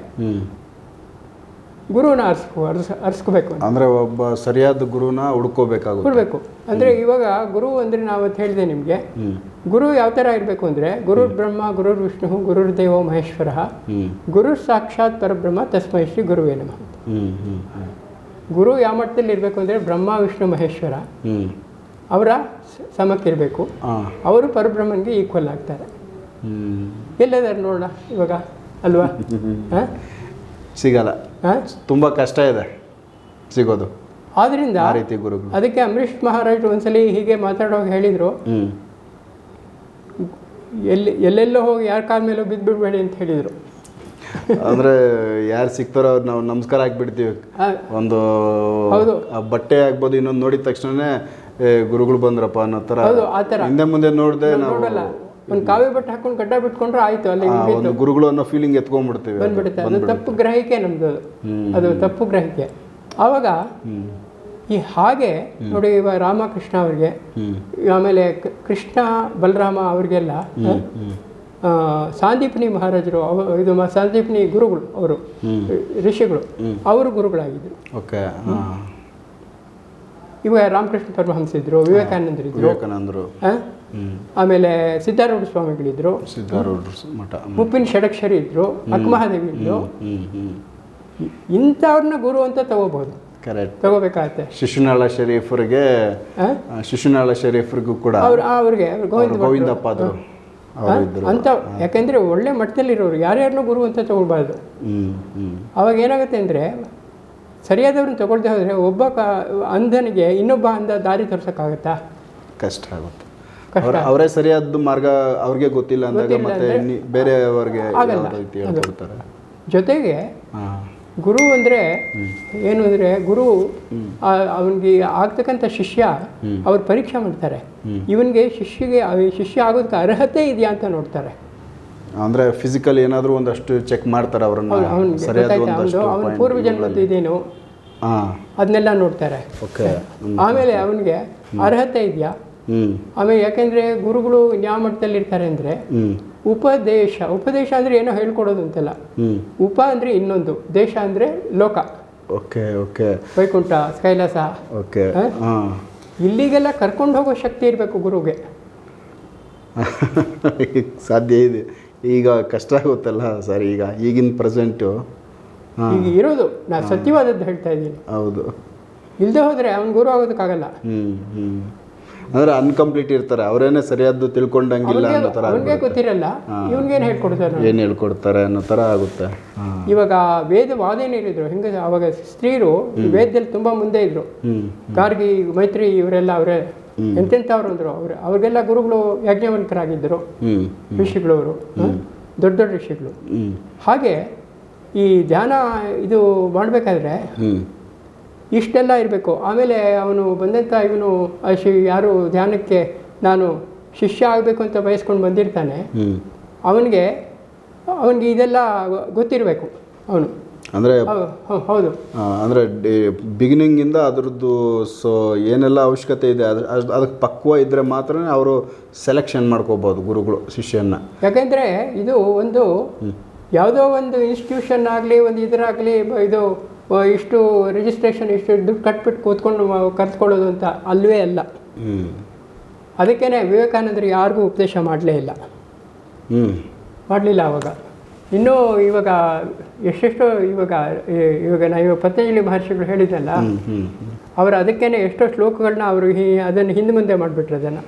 ಗುರುವನ್ನ ಅರ್ಸ್ಕೊ ಅರ್ಸ್ ಅರ್ಸ್ಕೋಬೇಕು ಅಂದರೆ ಒಬ್ಬ ಸರಿಯಾದ ಗುರುನ ಹುಡ್ಕೋಬೇಕಾಗುತ್ತೆ. ಹುಡ್ಬೇಕು. ಅಂದರೆ ಇವಾಗ ಗುರು ಅಂದರೆ ನಾವು ಹೇಳಿದೆ ನಿಮಗೆ. ಗುರು ಯಾವ ಥರ ಇರಬೇಕು ಅಂದರೆ ಗುರುರ್ ಬ್ರಹ್ಮ ಗುರುರ್ ವಿಷ್ಣು ಗುರುರ್ ದೇವೋ ಮಹೇಶ್ವರ ಗುರು ಸಾಕ್ಷಾತ್ ಪರಬ್ರಹ್ಮ ತಸ್ಮೈ ಶ್ರೀ ಗುರುವೇ ನಮಃ. ಗುರು ಯಾವ ಮಟ್ಟದಲ್ಲಿ ಇರಬೇಕು ಅಂದರೆ ಬ್ರಹ್ಮ ವಿಷ್ಣು ಮಹೇಶ್ವರ ಅವರ ಸಮಕ್ಕಿರಬೇಕು ಅವರು ಪರಬ್ರಹ್ಮನಿಗೆ ಈಕ್ವಲ್ ಆಗ್ತಾರೆ. ಎಲ್ಲದಾರು ನೋಡೋಣ ಇವಾಗ ಅಲ್ವಾ? <laughs> ಹಾಂ? ಸಿಗಲ್ಲ. ತುಂಬ ತುಂಬಾ ಕಷ್ಟ ಇದೆ ಸಿಗೋದು. ಆದ್ದರಿಂದ ಆ ರೀತಿ ಗುರುಗಳು. ಅದಕ್ಕೆ ಅಂಬರೀಷ್ ಮಹಾರಾಜ್ ಒಂದ್ಸಲಿ ಹೀಗೆ ಮಾತಾಡುವಾಗ ಹೇಳಿದರು. ಎಲ್ಲಿ ಎಲ್ಲೆಲ್ಲೋ ಹೋಗಿ ಯಾರ ಕಾಲ ಮೇಲೂ ಬಿದ್ದುಬಿಡ್ಬೇಡಿ ಅಂತ ಹೇಳಿದರು. ಅಂದ್ರೆ ಯಾರು ಸಿಗ್ತಾರೋ ಅವ್ರು ನಾವು ನಮಸ್ಕಾರ ಹಾಕ್ಬಿಡ್ತೀವಿ. ಒಂದು ಬಟ್ಟೆ ಆಗ್ಬೋದು ಇನ್ನೊಂದು ನೋಡಿದ ತಕ್ಷಣನೇ ಗುರುಗಳು ಬಂದ್ರಪ್ಪ ಅನ್ನೋ ಥರ ಹೌದು ಆ ಥರ ಹಿಂದೆ ಮುಂದೆ ನೋಡಿದೆ ನಾವು ನೋಡಲ್ಲ. ಒಂದು ಕಾವ್ಯ ಬಟ್ಟೆ ಹಾಕೊಂಡು ಗಡ್ಡ ಬಿಟ್ಕೊಂಡ್ರೆ ಆಯ್ತು ಅಲ್ಲಿ ಒಂದು ಗುರುಗಳು ಅನ್ನೋ ಫೀಲಿಂಗ್ ಎತ್ಕೊಂಡ್ಬಿಡ್ತೀವಿ. ಬಂದ್ಬಿಡುತ್ತೆ. ಅದು ತಪ್ಪು ಗ್ರಹಿಕೆ ನಮ್ದು. ಅದು. ತಪ್ಪು ಗ್ರಹಿಕೆ. ಆವಾಗ ಈ ಹಾಗೆ ನೋಡಿ ಇವಾಗ ರಾಮಕೃಷ್ಣ ಅವ್ರಿಗೆ ಆಮೇಲೆ ಕೃಷ್ಣ ಬಲರಾಮ ಅವ್ರಿಗೆಲ್ಲ ಸಾಂದೀಪನಿ ಮಹಾರಾಜರು ಇದು ಸಾಂದೀಪನಿ ಗುರುಗಳು ಅವರು ಋಷಿಗಳು ಅವರು ಗುರುಗಳಾಗಿದ್ದರು ಓಕೆ ಇವಾಗ ರಾಮಕೃಷ್ಣ ಪರಮಹಂಸಿದ್ರು ವಿವೇಕಾನಂದರಿದ್ರು ವಿವೇಕಾನಂದರು. ಆಮೇಲೆ ಸಿದ್ಧಾರೂಢ ಸ್ವಾಮಿಗಳಿದ್ರು. ಸಿದ್ಧಾರೂಢ ಮಠ ಮುಪ್ಪಿನ ಷಡಕ್ಷರಿ ಇದ್ರು ಅಕ್ಕಮಹಾದೇವಿ ಇದ್ರು. ಇಂಥವ್ರನ್ನ ಗುರು ಅಂತ ತಗೋಬಹುದು ಕರೆಕ್ಟ್. ತಗೋಬೇಕಾಗತ್ತೆ. ಶಿಶುನಾಳ ಶರೀಫರಿಗೆ ಶಿಶುನಾಳ ಶರೀಫರಿಗೂ ಕೂಡ ಅವ್ರು ಅವ್ರಿಗೆ ಅವ್ರು ಗೋವಿಂದ ಅವ್ರು ಗೋವಿಂದಪ್ಪ ಅದು ಅಂತ ಯಾಕೆಂದ್ರೆ ಒಳ್ಳೆ ಮಟ್ಟದಲ್ಲಿರೋರು ಯಾರ್ಯಾರನ್ನೂ ಗುರು ಅಂತ ತಗೊಳ್ಬಾರ್ದು. ಅವಾಗ ಏನಾಗುತ್ತೆ ಅಂದರೆ ಸರಿಯಾದವ್ರನ್ನ ತಗೊಳ್ದೆ ಹೋದರೆ ಒಬ್ಬ ಕ ಅಂಧನಿಗೆ ಇನ್ನೊಬ್ಬ ಅಂಧ ದಾರಿ ತೋರ್ಸೋಕ್ಕಾಗತ್ತಾ? ಕಷ್ಟ ಆಗುತ್ತೆ. ಅವರೇ ಸರಿಯಾದ ಮಾರ್ಗ ಅವ್ರಿಗೆ ಗೊತ್ತಿಲ್ಲ ಅಂದಾಗ ಮತ್ತೆ ಬೇರೆಯವರಿಗೆ ಹೇಳ್ಕೊಡ್ತಾರೆ. ಜೊತೆಗೆ ಗುರು ಅಂದರೆ ಏನು ಅಂದರೆ ಗುರು ಅವನಿಗೆ ಆಗ್ತಕ್ಕಂಥ ಶಿಷ್ಯ ಅವ್ರು ಪರೀಕ್ಷೆ ಮಾಡ್ತಾರೆ. ಇವನಿಗೆ ಶಿಷ್ಯಗೆ ಶಿಷ್ಯ ಆಗೋದಕ್ಕೆ ಅರ್ಹತೆ ಇದೆಯಾ ಅಂತ ನೋಡ್ತಾರೆ. ಅಂದ್ರೆ ಫಿಸಿಕಲ್ ಏನಾದರೂ ಒಂದಷ್ಟು ಚೆಕ್ ಮಾಡ್ತಾರೆ ಅವರನ್ನ. ಸರಿಯಾದ ಒಂದಷ್ಟು ಅವನು ಅವನ ಪೂರ್ವ ಜನ್ಮದ್ದು ಇದೇನು? ಅದನ್ನೆಲ್ಲ ನೋಡ್ತಾರೆ. ಓಕೆ ಆಮೇಲೆ ಅವನಿಗೆ ಅರ್ಹತೆ ಇದೆಯಾ? ಹ್ಮ್. ಆಮೇಲೆ ಯಾಕೆಂದ್ರೆ ಗುರುಗಳು ಯಾವ ಮಟ್ಟದಲ್ಲಿ ಇರ್ತಾರೆ ಅಂದ್ರೆ ಉಪದೇಶ ಉಪದೇಶ ಅಂದ್ರೆ ಏನೋ ಹೇಳ್ಕೊಡೋದು ಅಂತಲ್ಲ. ಹ್ಮ್. ಉಪ ಅಂದರೆ ಇನ್ನೊಂದು ದೇಶ ಅಂದ್ರೆ ಲೋಕ. Okay okay Vaikuntha Kailasa. Okay ಇಲ್ಲಿಗೆಲ್ಲ ಕರ್ಕೊಂಡು ಹೋಗೋ ಶಕ್ತಿ ಇರಬೇಕು ಗುರುಗೆ. <laughs> ಸಾಧ್ಯ ಇದೆ. ಈಗ ಕಷ್ಟ ಆಗುತ್ತಲ್ಲ ಸರ್ ಈಗ ಈಗಿನ ಪ್ರೆಸೆಂಟು ಈಗ ಇರೋದು. ನಾನು ಸತ್ಯವಾದದ್ದು ಹೇಳ್ತಾ ಇದ್ದೀನಿ. ಹೌದು. ಇಲ್ಲದೆ ಹೋದರೆ ಅವ್ನು ಗುರು ಆಗೋದಕ್ಕಾಗಲ್ಲ. ಹ್ಞೂ ಹ್ಞೂ ಅಂದರೆ ಅನ್ಕಂಪ್ಲೀಟ್ ಇರ್ತಾರೆ. ಅವರೇನೆ ಸರಿಯಾದ್ದು ತಿಳ್ಕೊಂಡಂಗಿಲ್ಲ ಅನ್ನೋ ಥರ ಅವನಿಗೆ ಗೊತ್ತಿರಲ್ಲ. ಇವನ್ಗೇನು ಹೇಳ್ಕೊಡ್ತಾರೆ ಏನು ಹೇಳ್ಕೊಡ್ತಾರೆ ಅನ್ನೋ ಥರ ಆಗುತ್ತೆ. ಇವಾಗ ವೇದವಾದ ಏನಿರಿದ್ರು ಹೆಂಗ ಅವಾಗ ಸ್ತ್ರೀರು ವೇದದಲ್ಲಿ ತುಂಬ ಮುಂದೆ ಇದ್ರು. ಗಾರ್ಗಿ ಮೈತ್ರಿ ಇವರೆಲ್ಲ ಅವರೇ ಎಂತೆಂಥವ್ರು ಅಂದರು ಅವರು. ಅವ್ರಿಗೆಲ್ಲ ಗುರುಗಳು ಯಜ್ಞವಂತರಾಗಿದ್ದರು. ಋಷಿಗಳು ಋಷಿಗಳವರು ದೊಡ್ಡ ದೊಡ್ಡ ಋಷಿಗಳು. ಹಾಗೆ ಈ ಧ್ಯಾನ ಇದು ಮಾಡಬೇಕಾದ್ರೆ ಇಷ್ಟೆಲ್ಲ ಇರಬೇಕು. ಆಮೇಲೆ ಅವನು ಬಂದಂಥ ಇವನು ಶಿ ಯಾರು ಧ್ಯಾನಕ್ಕೆ ನಾನು ಶಿಷ್ಯ ಆಗಬೇಕು ಅಂತ ಬಯಸ್ಕೊಂಡು ಬಂದಿರ್ತಾನೆ. ಅವನಿಗೆ ಅವನಿಗೆ ಇದೆಲ್ಲ ಗೊತ್ತಿರಬೇಕು ಅವನು. ಅಂದರೆ ಹೌದು ಅಂದರೆ ಬಿಗಿನಿಂಗಿಂದ ಅದ್ರದ್ದು ಸೊ ಏನೆಲ್ಲ ಅವಶ್ಯಕತೆ ಇದೆ ಅದ್ರ ಅದಕ್ಕೆ ಪಕ್ವ ಇದ್ದರೆ ಮಾತ್ರ ಅವರು ಸೆಲೆಕ್ಷನ್ ಮಾಡ್ಕೋಬೋದು ಗುರುಗಳು ಶಿಷ್ಯನ್ನ. ಯಾಕೆಂದರೆ ಇದು ಒಂದು ಯಾವುದೋ ಒಂದು ಇನ್ಸ್ಟಿಟ್ಯೂಷನ್ ಆಗಲಿ ಒಂದು ಇದರಾಗಲಿ ಇದು ಇಷ್ಟು ರಿಜಿಸ್ಟ್ರೇಷನ್ ಇಷ್ಟು ದುಡ್ಡು ಕಟ್ಬಿಟ್ಟು ಕೂತ್ಕೊಂಡು ಕರ್ತ್ಕೊಳ್ಳೋದು ಅಂತ ಅಲ್ಲವೇ ಅಲ್ಲ. ಅದಕ್ಕೇ ವಿವೇಕಾನಂದರು ಯಾರಿಗೂ ಉಪದೇಶ ಮಾಡಲೇ ಇಲ್ಲ. ಮಾಡಲಿಲ್ಲ ಅವಾಗ. ಇನ್ನೂ ಇವಾಗ ಎಷ್ಟೆಷ್ಟೋ ಇವಾಗ ಇವಾಗ ನಾ ಇವಾಗ ಪತಂಜಲಿ ಮಹರ್ಷಿಗಳು ಹೇಳಿದ್ದಲ್ಲ ಅವರು ಅದಕ್ಕೇನೆ ಎಷ್ಟೋ ಶ್ಲೋಕಗಳನ್ನ ಅವರು ಅದನ್ನು ಹಿಂದೆ ಮುಂದೆ ಮಾಡಿಬಿಟ್ರು ಅದನ್ನು.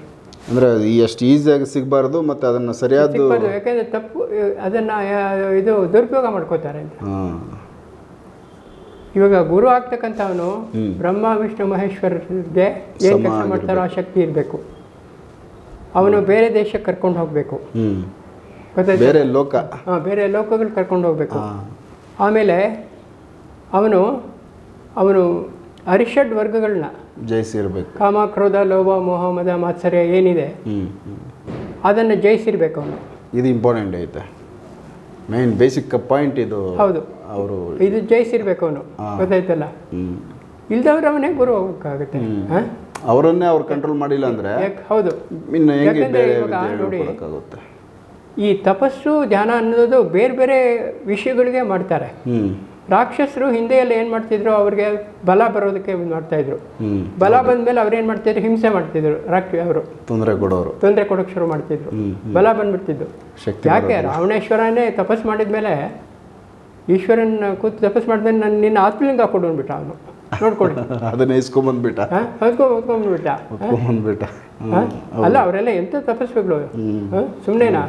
ಅಂದರೆ ಎಷ್ಟು ಈಸಿಯಾಗಿ ಸಿಗಬಾರ್ದು ಮತ್ತು ಅದನ್ನು ಸರಿಯಾದ ಯಾಕೆಂದರೆ ತಪ್ಪು ಅದನ್ನು ಇದು ದುರುಪಯೋಗ ಮಾಡ್ಕೋತಾರೆ ಅಂತ. ಇವಾಗ ಗುರು ಆಗ್ತಕ್ಕಂಥವನು ಬ್ರಹ್ಮ ವಿಷ್ಣು ಮಹೇಶ್ವರರಿಗೆ ಏನು ಕೆಲಸ ಮಾಡ್ತಾರೋ ಆ ಶಕ್ತಿ ಇರಬೇಕು. ಅವನು ಬೇರೆ ದೇಶಕ್ಕೆ ಕರ್ಕೊಂಡು ಹೋಗಬೇಕು. ಗೊತ್ತಾಯ್ತಾ? ಬೇರೆ ಲೋಕ. ಹಾಂ ಬೇರೆ ಲೋಕಗಳು ಕರ್ಕೊಂಡು ಹೋಗಬೇಕು. ಆಮೇಲೆ ಅವನು ಅವನು ಅರಿಷಡ್ ವರ್ಗಗಳನ್ನ ಜಯಿಸಿರ್ಬೇಕು. ಕಾಮ ಕ್ರೋಧ ಲೋಭ ಮೋಹ ಮದ ಮಾತ್ಸರ್ಯ ಏನಿದೆ ಅದನ್ನು ಜಯಿಸಿರ್ಬೇಕು ಅವನು. ಇದು ಇಂಪಾರ್ಟೆಂಟ್ ಐತೆ. ಮೇನ್ ಬೇಸಿಕ್ ಪಾಯಿಂಟ್ ಇದು ಹೌದು. ಅವರು ಇದು ಜಯಿಸಿರ್ಬೇಕು ಅವನು. ಗೊತ್ತಾಯ್ತಲ್ಲ? ಇಲ್ದವ್ರು ಅವನೇ ಗುರು ಹೋಗಕ್ಕಾಗುತ್ತೆ. ಅವರನ್ನೇ ಅವ್ರು ಕಂಟ್ರೋಲ್ ಮಾಡಿಲ್ಲ ಅಂದ್ರೆ ಹೌದು. ಇನ್ನು ನೋಡಿ, ಈ ತಪಸ್ಸು ಧ್ಯಾನ ಅನ್ನೋದು ಬೇರೆ ಬೇರೆ ವಿಷಯಗಳಿಗೆ ಮಾಡ್ತಾರೆ. ರಾಕ್ಷಸರು ಹಿಂದೆಯಲ್ಲಿ ಏನು ಮಾಡ್ತಿದ್ರು? ಅವ್ರಿಗೆ ಬಲ ಬರೋದಕ್ಕೆ ಇದ್ ಮಾಡ್ತಾಯಿದ್ರು ಬಲ ಬಂದಮೇಲೆ ಅವ್ರು ಏನು ಮಾಡ್ತಿದ್ರು? ಹಿಂಸೆ ಮಾಡ್ತಿದ್ರು. ರಾಕ್ಷ ಅವರು. ತೊಂದರೆ ಕೊಡೋರು. ತೊಂದರೆ ಕೊಡೋಕೆ ಶುರು ಮಾಡ್ತಿದ್ರು. ಬಲ ಬಂದ್ಬಿಡ್ತಿದ್ದು ಯಾಕೆ? ರಾವಣೇಶ್ವರನೇ ತಪಸ್ ಮಾಡಿದ್ಮೇಲೆ ಈಶ್ವರನ್ ಕೂತು ತಪಸ್ ಮಾಡಿದ್ಮೇಲೆ ನನ್ನ ನಿನ್ನ ಆತ್ಮಲಿಂಗ ಕೊಡು ಅಂದ್ಬಿಟ್ಟ ಅವನು. ನೋಡ್ಕೊಳ್ಳಿ. <laughs> ಅದನ್ನ ಇಸ್ಕೊಂಬಂದ್ಬಿಟ್ಟ ಹೊತ್ಕೊಂಬಂದ್ಬಿಟ್ಟ ಅಲ್ಲ ಅವರೆಲ್ಲ ಎಂಥ ತಪಸ್ಸುಗಳು? ಸುಮ್ಮನೆನಾ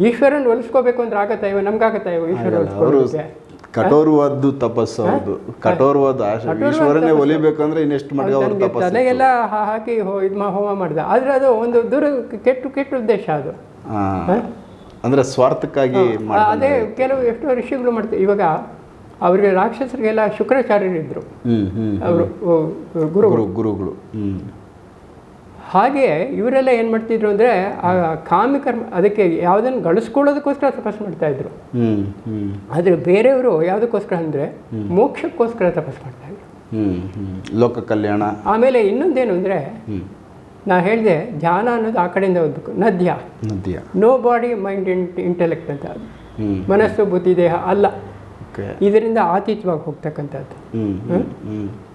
ಈಶ್ವರನ್ ಒಲಿಸ್ಕೋಬೇಕು ಅಂದ್ರೆ ಆಗತ್ತಾ ಇವ? ನಮ್ಗಾಗತ್ತಾ ಇವ ಈಶ್ವರ ಒಲಿಸ್ಕೋಬೇಕು ಕಠೋರವಾದ್ದು ತಪಸ್ಸು ಹೌದು. ಕಠೋರವಾದ ಈಶ್ವರನೇ ಒಲಿಬೇಕಂದ್ರೆ ಇನ್ನೆಷ್ಟು ಮಾಡಿದ ಅವ್ರ ತಪಸ್ಸು ತಲೆಗೆಲ್ಲ ಹಾಕಿ ಇದು ಹೋಮ ಮಾಡಿದ. ಆದ್ರೆ ಅದು ಒಂದು ದುರ ಕೆಟ್ಟು ಕೆಟ್ಟ ಉದ್ದೇಶ ಅದು. ಹಾ. ಅಂದ್ರೆ ಸ್ವಾರ್ಥಕ್ಕಾಗಿ ಅದೇ ಕೆಲವು ಎಷ್ಟೋ ಋಷಿಗಳು ಮಾಡ್ತಾರೆ. ಇವಾಗ ಅವರಿಗೆ ರಾಕ್ಷಸರಿಗೆಲ್ಲ ಶುಕ್ರಾಚಾರ್ಯರಿದ್ರು. ಹ್ಮ್ ಹ್ಮ್ ಅವರು ಗುರುಗಳು. ಗುರುಗಳು. ಗುರುಗಳು ಹಾಗೆ ಇವರೆಲ್ಲ ಏನು ಮಾಡ್ತಿದ್ರು ಅಂದರೆ ಆ ಕಾಮಿಕರ್ ಅದಕ್ಕೆ ಯಾವುದನ್ನು ಗಳಿಸ್ಕೊಳ್ಳೋದಕ್ಕೋಸ್ಕರ ತಪಸ್ ಮಾಡ್ತಾ ಇದ್ರು. ಹ್ಮ್ ಹ್ಮ್. ಆದರೆ ಬೇರೆಯವರು ಯಾವುದಕ್ಕೋಸ್ಕರ ಅಂದರೆ ಮೋಕ್ಷಕ್ಕೋಸ್ಕರ ತಪಸ್ ಮಾಡ್ತಾ ಇದ್ರು. ಹ್ಮ್ ಹ್ಮ್. ಲೋಕ ಕಲ್ಯಾಣ. ಆಮೇಲೆ ಇನ್ನೊಂದೇನು ಅಂದರೆ ನಾ ಹೇಳಿದೆ ಧ್ಯಾನ ಅನ್ನೋದು ಆ ಕಡೆಯಿಂದ ಓದಬೇಕು ನದ್ಯ. ನದ್ಯ. ನೋ ಬಾಡಿ ಮೈಂಡ್ ಇಂಟೆಲೆಕ್ಟ್ ಅಂತ. ಮನಸ್ಸು ಬುದ್ಧಿ ದೇಹ ಅಲ್ಲ. ಇದರಿಂದ ಆತೀತವಾಗಿ ಹೋಗ್ತಕ್ಕಂಥದ್ದು.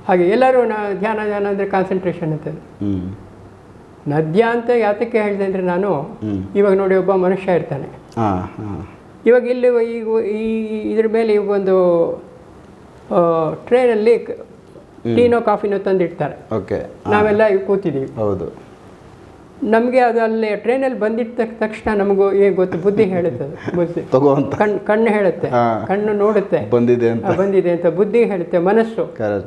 ಹಾಗೆ ಎಲ್ಲರೂ ನಾ ಧ್ಯಾನ ಧ್ಯಾನ ಅಂದರೆ ಕಾನ್ಸಂಟ್ರೇಷನ್ ಅಂತ. ನದ್ಯ ಅಂತ ಯಾತಕ್ಕೆ ಹೇಳಿದೆ ಅಂದರೆ ನಾನು ಇವಾಗ ನೋಡಿ ಒಬ್ಬ ಮನುಷ್ಯ ಇರ್ತಾನೆ. ಇವಾಗ ಇಲ್ಲಿ ಈಗ ಈ ಇದ್ರ ಮೇಲೆ ಈಗ ಒಂದು ಟ್ರೈನಲ್ಲಿ ಟೀನೋ ಕಾಫಿನೋ ತಂದಿಡ್ತಾರೆ. ಓಕೆ. ನಾವೆಲ್ಲ ಈಗ ಕೂತಿದ್ದೀವಿ ಹೌದು. ನಮಗೆ ಅದು ಅಲ್ಲಿ ಟ್ರೈನಲ್ಲಿ ಬಂದಿಟ್ಟ ತಕ್ಷಣ ನಮಗೂ ಏನು ಗೊತ್ತು ಬುದ್ಧಿ ಹೇಳುತ್ತೆ ಬುದ್ಧಿ. ಕಣ್ಣು ಕಣ್ಣು ಹೇಳುತ್ತೆ ಕಣ್ಣು ನೋಡುತ್ತೆ. ಬಂದಿದೆ ಅಂತ. ಬಂದಿದೆ ಅಂತ ಬುದ್ಧಿ ಹೇಳುತ್ತೆ ಮನಸ್ಸು.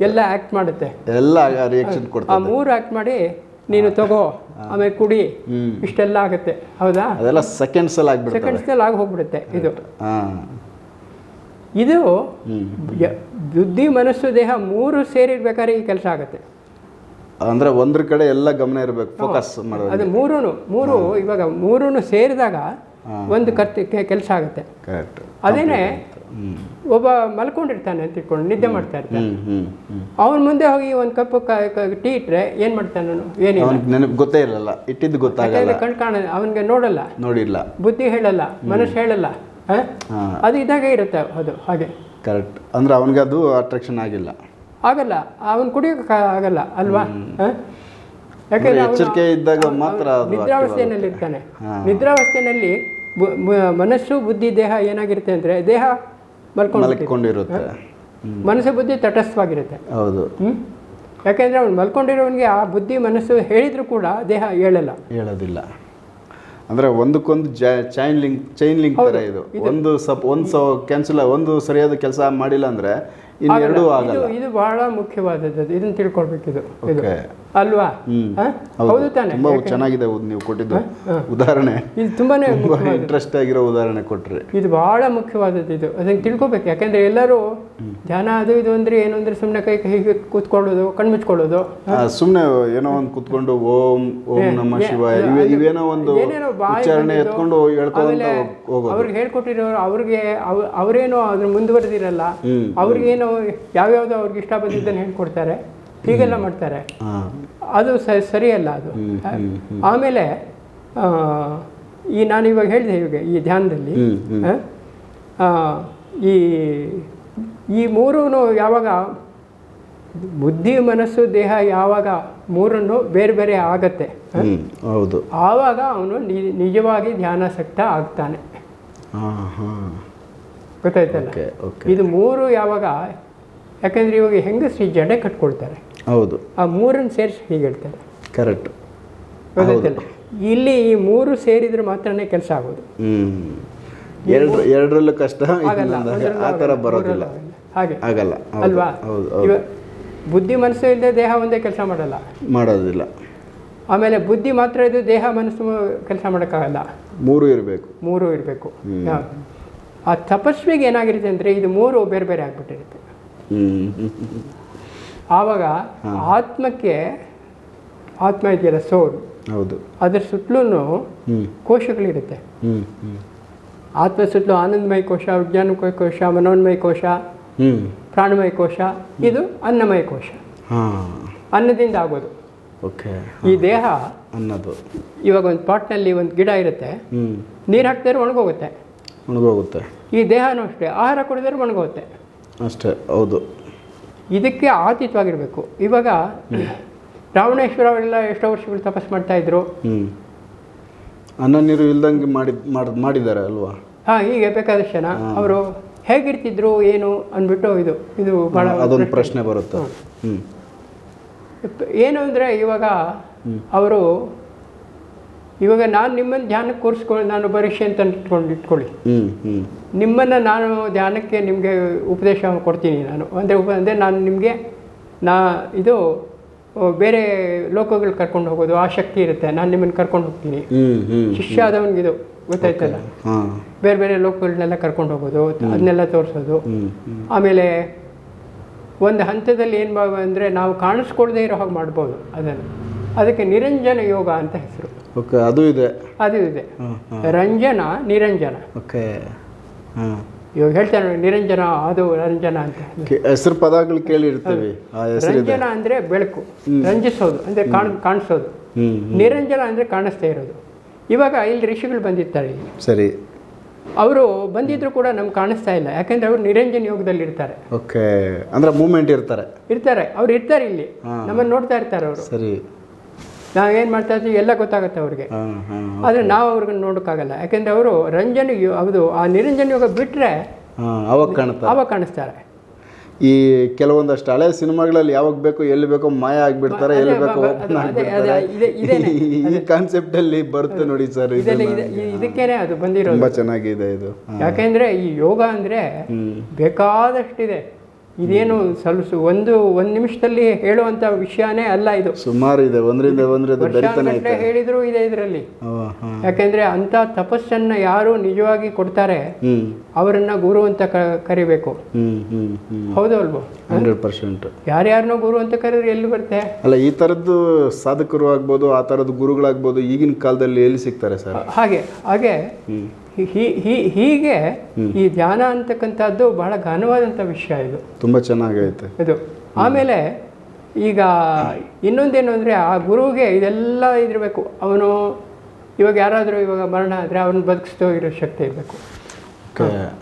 ಎಲ್ಲ ಆ್ಯಕ್ಟ್ ಮಾಡುತ್ತೆ. ಎಲ್ಲ ರಿಯಾಕ್ಷನ್ ಆ ಕೊಡ್ತಾರೆ ಮೂರು ಆ್ಯಕ್ಟ್ ಮಾಡಿ ನೀನು ತಗೋ ಆಮೇಲೆ ಕುಡಿ. ಇಷ್ಟೆಲ್ಲ ಆಗುತ್ತೆ. ಹೌದಾ? ಅದೆಲ್ಲ ಸೆಕೆಂಡ್ಸ್ ಸೆಕೆಂಡ್ಸ್ನಲ್ಲಿ ಆಗಿ ಹೋಗ್ಬಿಡುತ್ತೆ ಇದು. ಇದು ಬುದ್ಧಿ ಮನಸ್ಸು ದೇಹ ಮೂರು ಸೇರಿರ್ಬೇಕಾದ್ರೆ ಈ ಕೆಲಸ ಆಗುತ್ತೆ. ಅಂದ್ರೆ ಒಂದ್ರ ಕಡೆ ಎಲ್ಲ ಗಮನ ಇರಬೇಕು ಫೋಕಸ್ ಮಾಡೋದು ಅದು ಮೂರೂ ಮೂರು ಇವಾಗ ಮೂರೂ ಸೇರಿದಾಗ ಒಂದು ಕರ್ತಿ ಕೆಲಸ ಆಗುತ್ತೆ. ಕರೆಕ್ಟ್ ಅದೇನೆ ಒಬ್ಬ ಮಲ್ಕೊಂಡಿರ್ತಾನೆ ಅಂತ ಇಟ್ಕೊಂಡು ನಿದ್ದೆ ಮಾಡ್ತಾ ಇರ್ತಾನೆ. ಅವನ ಮುಂದೆ ಹೋಗಿ ಒಂದು ಕಪ್ ಟೀ ಇಟ್ರೆ ಏನು ಮಾಡ್ತಾನೆ ನಾನು ಏನಿಲ್ಲ. ಗೊತ್ತೇ ಇರಲ್ಲ. ಇಟ್ಟಿದ್ದು ಗೊತ್ತಾಗಲ್ಲ. ಕಣ್ ಕಾಣ ಅವನಿಗೆ ನೋಡಲ್ಲ. ನೋಡಿಲ್ಲ. ಬುದ್ಧಿ ಹೇಳಲ್ಲ. ಮನಸ್ಸು ಹೇಳಲ್ಲ. ಅದು ಇದಾಗೆ ಇರುತ್ತೆ ಅದು ಹಾಗೆ. ಕರೆಕ್ಟ್. ಅಂದ್ರೆ ಅವನಿಗೆ ಅದು ಅಟ್ರಾಕ್ಷನ್ ಆಗಿಲ್ಲ. ಆಗಲ್ಲ. ಅವನು ಕುಡಿಯೋಕೆ ಆಗಲ್ಲ ಅಲ್ವಾ? ಯಾಕಂದ್ರೆ ಎಚ್ಚರಿಕೆ ಇದ್ದಾಗ ಮಾತ್ರ ನಿದ್ರಾವಸ್ಥೆಯಲ್ಲಿ ಇರ್ತಾನೆ. ನಿದ್ರಾವಸ್ಥೆಯಲ್ಲಿ ಮನಸ್ಸು ಬುದ್ಧಿ ದೇಹ ಏನಾಗಿರುತ್ತೆ ಅಂದ್ರೆ ದೇಹ ಮಲ್ಕೊಂಡಿರುತ್ತೆ. ಮನಸ್ಸು ಬುದ್ಧಿ ತಟಸ್ಥವಾಗಿರುತ್ತೆ. ಹೌದು? ಯಾಕೆಂದ್ರೆ ಅವ್ನು ಮಲ್ಕೊಂಡಿರೋನಿಗೆ ಆ ಬುದ್ಧಿ ಮನಸ್ಸು ಹೇಳಿದ್ರು ಕೂಡ ದೇಹ ಹೇಳಲ್ಲ. ಹೇಳೋದಿಲ್ಲ. ಅಂದ್ರೆ ಒಂದಕ್ಕೊಂದು ಚೈನ್ ಲಿಂಕ್ ಚೈನ್ ಲಿಂಕ್ ತರ ಇದು. ಒಂದು ಸಪ್ ಒಂದು ಸ ಕ್ಯಾನ್ಸಲ್ ಒಂದು ಸರಿಯಾದ ಕೆಲಸ ಮಾಡಿಲ್ಲ ಅಂದ್ರೆ ಇನ್ನೆರಡೂ ಆಗಲ್ಲ. ಇದು ಬಹಳ ಮುಖ್ಯವಾದದ್ದು. ಇದನ್ನ ತಿಳ್ಕೊಳ್ಬೇಕು ಇದು. ಇದು. ಓಕೆ ಅಲ್ವಾ? ಹೌದು. ತಾನೆ. ತುಂಬಾ ಚೆನ್ನಾಗಿದೆ ನೀವು ಕೊಟ್ಟಿದ್ದು ಉದಾಹರಣೆ. ಇದು ತುಂಬಾನೇ ತುಂಬಾ ಇಂಟ್ರೆಸ್ಟ್ ಆಗಿರೋ ಉದಾಹರಣೆ ಕೊಟ್ರೆ. ಇದು ಬಹಳ ಮುಖ್ಯವಾದದ್ದು ಇದು. ಅದನ್ನು ತಿಳ್ಕೊಬೇಕು. ಯಾಕಂದ್ರೆ ಎಲ್ಲರೂ ಧ್ಯಾನ ಅದು ಇದು ಅಂದ್ರೆ ಏನು ಅಂದ್ರೆ ಸುಮ್ಮನೆ ಕೈ ಹೀಗೆ ಕೂತ್ಕೊಳ್ಳೋದು ಕಣ್ಮುಚ್ಕೊಳ್ಳೋದು ಸುಮ್ಮನೆ ಏನೋ ಒಂದು ಕೂತ್ಕೊಂಡು ಓಂ ಓಂ ನಮ ಶಿವ ಇವೆ ಇವೇನೋ ಒಂದು ಉಚ್ಚಾರಣೆ ಎತ್ಕೊಂಡು ಅವ್ರಿಗೆ ಹೇಳ್ಕೊಟ್ಟಿರೋರು ಅವ್ರಿಗೆ ಅವ್ರೇನೋ ಅದ್ರ ಮುಂದುವರೆದಿರಲ್ಲ. ಅವ್ರಿಗೇನೋ ಯಾವ್ಯಾವ್ದು ಅವ್ರಿಗೆ ಇಷ್ಟ ಬಂದಿದ್ದನ್ನು ಹೇಳ್ಕೊಡ್ತಾರೆ. ಹೀಗೆಲ್ಲ ಮಾಡ್ತಾರೆ. ಅದು ಸ- ಸರಿಯಲ್ಲ ಅದು. ಆಮೇಲೆ ಈ ನಾನು ಇವಾಗ ಹೇಳಿದೆ ಇವಾಗ ಈ ಧ್ಯಾನದಲ್ಲಿ ಈ ಈ ಮೂರೂ ಯಾವಾಗ ಬುದ್ಧಿ ಮನಸ್ಸು ದೇಹ ಯಾವಾಗ ಮೂರನ್ನು ಬೇರೆ ಬೇರೆ ಆಗತ್ತೆ ಹೌದು. ಆವಾಗ ಅವನು ನಿಜವಾಗಿ ಧ್ಯಾನಾಸಕ್ತ ಆಗ್ತಾನೆ. ಗೊತ್ತಾಯ್ತಲ್ಲ? ಇದು ಮೂರು ಯಾವಾಗ ಯಾಕಂದ್ರೆ ಇವಾಗ ಹೆಂಗಸ್ರು ಜಡೆ ಕಟ್ಕೊಳ್ತಾರೆ. ಹೌದು. ಆ ಮೂರನ್ನು ಸೇರಿಸಿ ಹೀಗೆ ಹೇಳ್ತಾರೆ. ಕರೆಕ್ಟ್ ಗೊತ್ತಾಯ್ತಲ್ಲ? ಇಲ್ಲಿ ಈ ಮೂರು ಸೇರಿದ್ರೆ ಮಾತ್ರನೇ ಕೆಲಸ ಆಗೋದು. ಎರಡು ಎರಡರಲ್ಲೂ ಕಷ್ಟ ಆಗಲ್ಲ ಆ ಥರ ಬರೋದಿಲ್ಲ. ಹಾಗೆ. ಆಗಲ್ಲ ಅಲ್ವಾ? ಹೌದು ಬುದ್ಧಿ ಮನಸ್ಸು ಇಲ್ಲದೆ ದೇಹ ಒಂದೇ ಕೆಲಸ ಮಾಡಲ್ಲ? ಮಾಡೋದಿಲ್ಲ. ಆಮೇಲೆ ಬುದ್ಧಿ ಮಾತ್ರ ಇದು ದೇಹ ಮನಸ್ಸು ಕೆಲಸ ಮಾಡೋಕ್ಕಾಗಲ್ಲ? ಮೂರು ಇರಬೇಕು. ಮೂರು ಇರಬೇಕು. ಆ ತಪಸ್ವಿಗೆ ಏನಾಗಿರುತ್ತೆ ಅಂದರೆ ಇದು ಮೂರು ಬೇರೆ ಬೇರೆ ಆಗ್ಬಿಟ್ಟಿರುತ್ತೆ. <laughs> ಆವಾಗ ಆತ್ಮಕ್ಕೆ ಆತ್ಮ ಇದೆಯಲ್ಲ ಸೋಲ್. ಹೌದು. ಅದ್ರ ಸುತ್ತಲೂ ಕೋಶಗಳಿರುತ್ತೆ. ಆತ್ಮ ಸುತ್ತಲೂ ಆನಂದಮಯ ಕೋಶ ವಿಜ್ಞಾನ ಕೋಶ ಮನೋನ್ಮಯ ಕೋಶ ಪ್ರಾಣಮಯ ಕೋಶ ಇದು ಅನ್ನಮಯ ಕೋಶ. ಅನ್ನದಿಂದ ಆಗೋದು. ಓಕೆ. ಈ ದೇಹ ಅನ್ನೋದು. ಇವಾಗ ಒಂದು ಪಾಟ್ನಲ್ಲಿ ಒಂದು ಗಿಡ ಇರುತ್ತೆ. ನೀರು ಹಾಕ್ತಾರೆ ಒಣಗೋಗುತ್ತೆ. ಒಣಗೋಗುತ್ತೆ. ಈ ದೇಹನೂ ಅಷ್ಟೇ ಆಹಾರ ಕುಡಿದ್ರೆ ಒಣಗೋಗುತ್ತೆ. ಅಷ್ಟೇ ಹೌದು. ಇದಕ್ಕೆ ಆತೀತವಾಗಿರಬೇಕು. ಇವಾಗ ರಾವಣೇಶ್ವರ ಅವರೆಲ್ಲ ಎಷ್ಟೋ ವರ್ಷಗಳು ತಪಸ್ ಮಾಡ್ತಾ ಇದ್ರು. ಹ್ಞೂ ಅನ್ನ ನೀರು ಇಲ್ದಂಗೆ ಮಾಡಿ ಮಾಡಿ ಮಾಡಿದ್ದಾರೆ ಅಲ್ವಾ? ಹಾಂ ಹೀಗೆ ಬೇಕಾದಷ್ಟು ಜನ ಅವರು ಹೇಗಿರ್ತಿದ್ರು ಏನು ಅಂದ್ಬಿಟ್ಟು ಇದು ಇದು ಭಾಳ ಅದೊಂದು ಪ್ರಶ್ನೆ. ಬರುತ್ತೆ. ಏನು ಅಂದರೆ ಇವಾಗ ಅವರು ಇವಾಗ ನಾನು ನಿಮ್ಮನ್ನು ಧ್ಯಾನಕ್ಕೆ ಕೂರಿಸ್ಕೊಳ್ಳಿ ನಾನು ಪರೀಕ್ಷೆ ಅಂತ ಇಟ್ಕೊಂಡು ಇಟ್ಕೊಳ್ಳಿ. ನಿಮ್ಮನ್ನು ನಾನು ಧ್ಯಾನಕ್ಕೆ ನಿಮಗೆ ಉಪದೇಶ ಕೊಡ್ತೀನಿ ನಾನು. ಅಂದರೆ ಉಪ ಅಂದರೆ ನಾನು ನಿಮಗೆ ನಾ ಇದು ಬೇರೆ ಲೋಕಗಳು ಕರ್ಕೊಂಡು ಹೋಗೋದು ಆ ಶಕ್ತಿ ಇರುತ್ತೆ ನಾನು ನಿಮ್ಮನ್ನು ಕರ್ಕೊಂಡು ಹೋಗ್ತೀನಿ. ಶಿಷ್ಯ ಆದವನಿಗೆ ಆದವನಿಗಿದು ಗೊತ್ತಾಯ್ತಲ್ಲ? ಬೇರೆ ಬೇರೆ ಲೋಕಗಳನ್ನೆಲ್ಲ ಕರ್ಕೊಂಡು ಹೋಗೋದು ಅದನ್ನೆಲ್ಲ ತೋರಿಸೋದು. ಆಮೇಲೆ ಒಂದು ಹಂತದಲ್ಲಿ ಏನು ಅಂದರೆ ನಾವು ಕಾಣಿಸ್ಕೊಳ್ದೇ ಇರೋ ಹಾಗೆ ಮಾಡ್ಬೋದು ಅದನ್ನು. ಅದಕ್ಕೆ ನಿರಂಜನ ಯೋಗ ಅಂತ ಹೆಸರು. ಓಕೆ ಅದು ಇದೆ. ಅದು ಇದೆ. ರಂಜನ ನಿರಂಜನ. ಓಕೆ ಹಾಂ ಇವಾಗ ಹೇಳ್ತಾರೆ ನಿರಂಜನ ಅದು ರಂಜನ ಅಂತ. ಹೆಸರು ಪದಗಳು ಕೇಳಿರ್ತೀವಿ. ರಂಜನ ಅಂದರೆ ಬೆಳಕು ರಂಜಿಸೋದು ಅಂದ್ರೆ ಕಾಣ್ ಕಾಣಿಸೋದು. ನಿರಂಜನ ಅಂದ್ರೆ ಕಾಣಿಸ್ತಾ ಇರೋದು. ಇವಾಗ ಇಲ್ಲಿ ಋಷಿಗಳು ಬಂದಿರ್ತಾರೆ ಇಲ್ಲಿ. ಸರಿ. ಅವರು ಬಂದಿದ್ರು ಕೂಡ ನಮ್ಗೆ ಕಾಣಿಸ್ತಾ ಇಲ್ಲ. ಯಾಕಂದ್ರೆ ಅವರು ನಿರಂಜನ ಯೋಗದಲ್ಲಿ ಇರ್ತಾರೆ. ಓಕೆ ಅಂದ್ರೆ ಮೂಮೆಂಟ್ ಇರ್ತಾರೆ. ಇರ್ತಾರೆ. ಅವ್ರು ಇರ್ತಾರೆ ಇಲ್ಲಿ. ನಮ್ಮನ್ನು ನೋಡ್ತಾ ಇರ್ತಾರೆ ಅವರು. ಸರಿ. ನಾವೇನು ಮಾಡ್ತಾ ಇದ್ದೀವಿ ಎಲ್ಲ ಗೊತ್ತಾಗುತ್ತೆ ಅವ್ರಿಗೆ. ಆದರೆ ನಾವು ಅವ್ರಿಗೆ ನೋಡೋಕ್ಕಾಗಲ್ಲ. ಯಾಕೆಂದರೆ ಅವರು ರಂಜನ ಅದು ಆ ನಿರಂಜನ ಯೋಗ ಬಿಟ್ಟರೆ ಅವಾಗ ಕಾಣುತ್ತೆ ಅವಾಗ ಕಾಣಿಸ್ತಾರೆ. ಈ ಕೆಲವೊಂದಷ್ಟು ಹಳೆ ಸಿನಿಮಾಗಳಲ್ಲಿ ಯಾವಾಗ ಬೇಕು ಎಲ್ಲಿ ಬೇಕೋ ಮಾಯ ಆಗ್ಬಿಡ್ತಾರೆ ಎಲ್ಲಿ ಬೇಕೋ ಈ ಕಾನ್ಸೆಪ್ಟ್ ಅಲ್ಲಿ ಬರುತ್ತೆ ನೋಡಿ ಸರ್ ಇದಕ್ಕೇನೆ ಅದು ಬಂದಿರೋದು. ತುಂಬಾ ಚೆನ್ನಾಗಿದೆ ಇದು. ಯಾಕೆಂದ್ರೆ ಈ ಯೋಗ ಅಂದ್ರೆ ಬೇಕಾದಷ್ಟಿದೆ. ಇದೇನು ಸಲ್ಸು ಒಂದು ಒಂದು ನಿಮಿಷದಲ್ಲಿ ಹೇಳುವಂತ ವಿಷಯನೇ ಅಲ್ಲ ಇದು. ಸುಮಾರು ಇದೆ ಒಂದರಿಂದ ಒಂದರಿಂದ ಹೇಳಿದ್ರು ಇದೆ ಇದರಲ್ಲಿ. ಯಾಕೆಂದ್ರೆ ಅಂಥ ತಪಸ್ಸನ್ನು ಯಾರು ನಿಜವಾಗಿ ಕೊಡ್ತಾರೆ ಅವರನ್ನ ಗುರು ಅಂತ ಕರಿಬೇಕು. ಹೌದು ಅಲ್ವೋ ಹಂಡ್ರೆಡ್ ಪರ್ಸೆಂಟ್. ಯಾರ್ಯಾರನ್ನೋ ಗುರು ಅಂತ ಕರೆದ್ರೆ ಎಲ್ಲಿ ಬರುತ್ತೆ? ಅಲ್ಲ ಈ ತರದ್ದು ಸಾಧಕರು ಆಗ್ಬೋದು ಆ ಥರದ್ದು ಗುರುಗಳಾಗ್ಬೋದು ಈಗಿನ ಕಾಲದಲ್ಲಿ ಎಲ್ಲಿ ಸಿಗ್ತಾರೆ ಸರ್? ಹಾಗೆ ಹಾಗೆ. ಹೀಗೆ ಈ ಧ್ಯಾನ ಅಂತಕ್ಕಂಥದ್ದು ಬಹಳ ಘನವಾದಂಥ ವಿಷಯ ಇದು. ತುಂಬ ಚೆನ್ನಾಗೈತೆ. ಇದು. ಆಮೇಲೆ ಈಗ ಇನ್ನೊಂದೇನು ಅಂದರೆ ಆ ಗುರುವಿಗೆ ಇದೆಲ್ಲ ಇದಿರಬೇಕು. ಅವನು ಇವಾಗ ಯಾರಾದರೂ ಇವಾಗ ಮರಣ ಆದರೆ ಅವನು ಬದುಕಿಸ್ತೋ ಇರೋ ಶಕ್ತಿ ಇರಬೇಕು.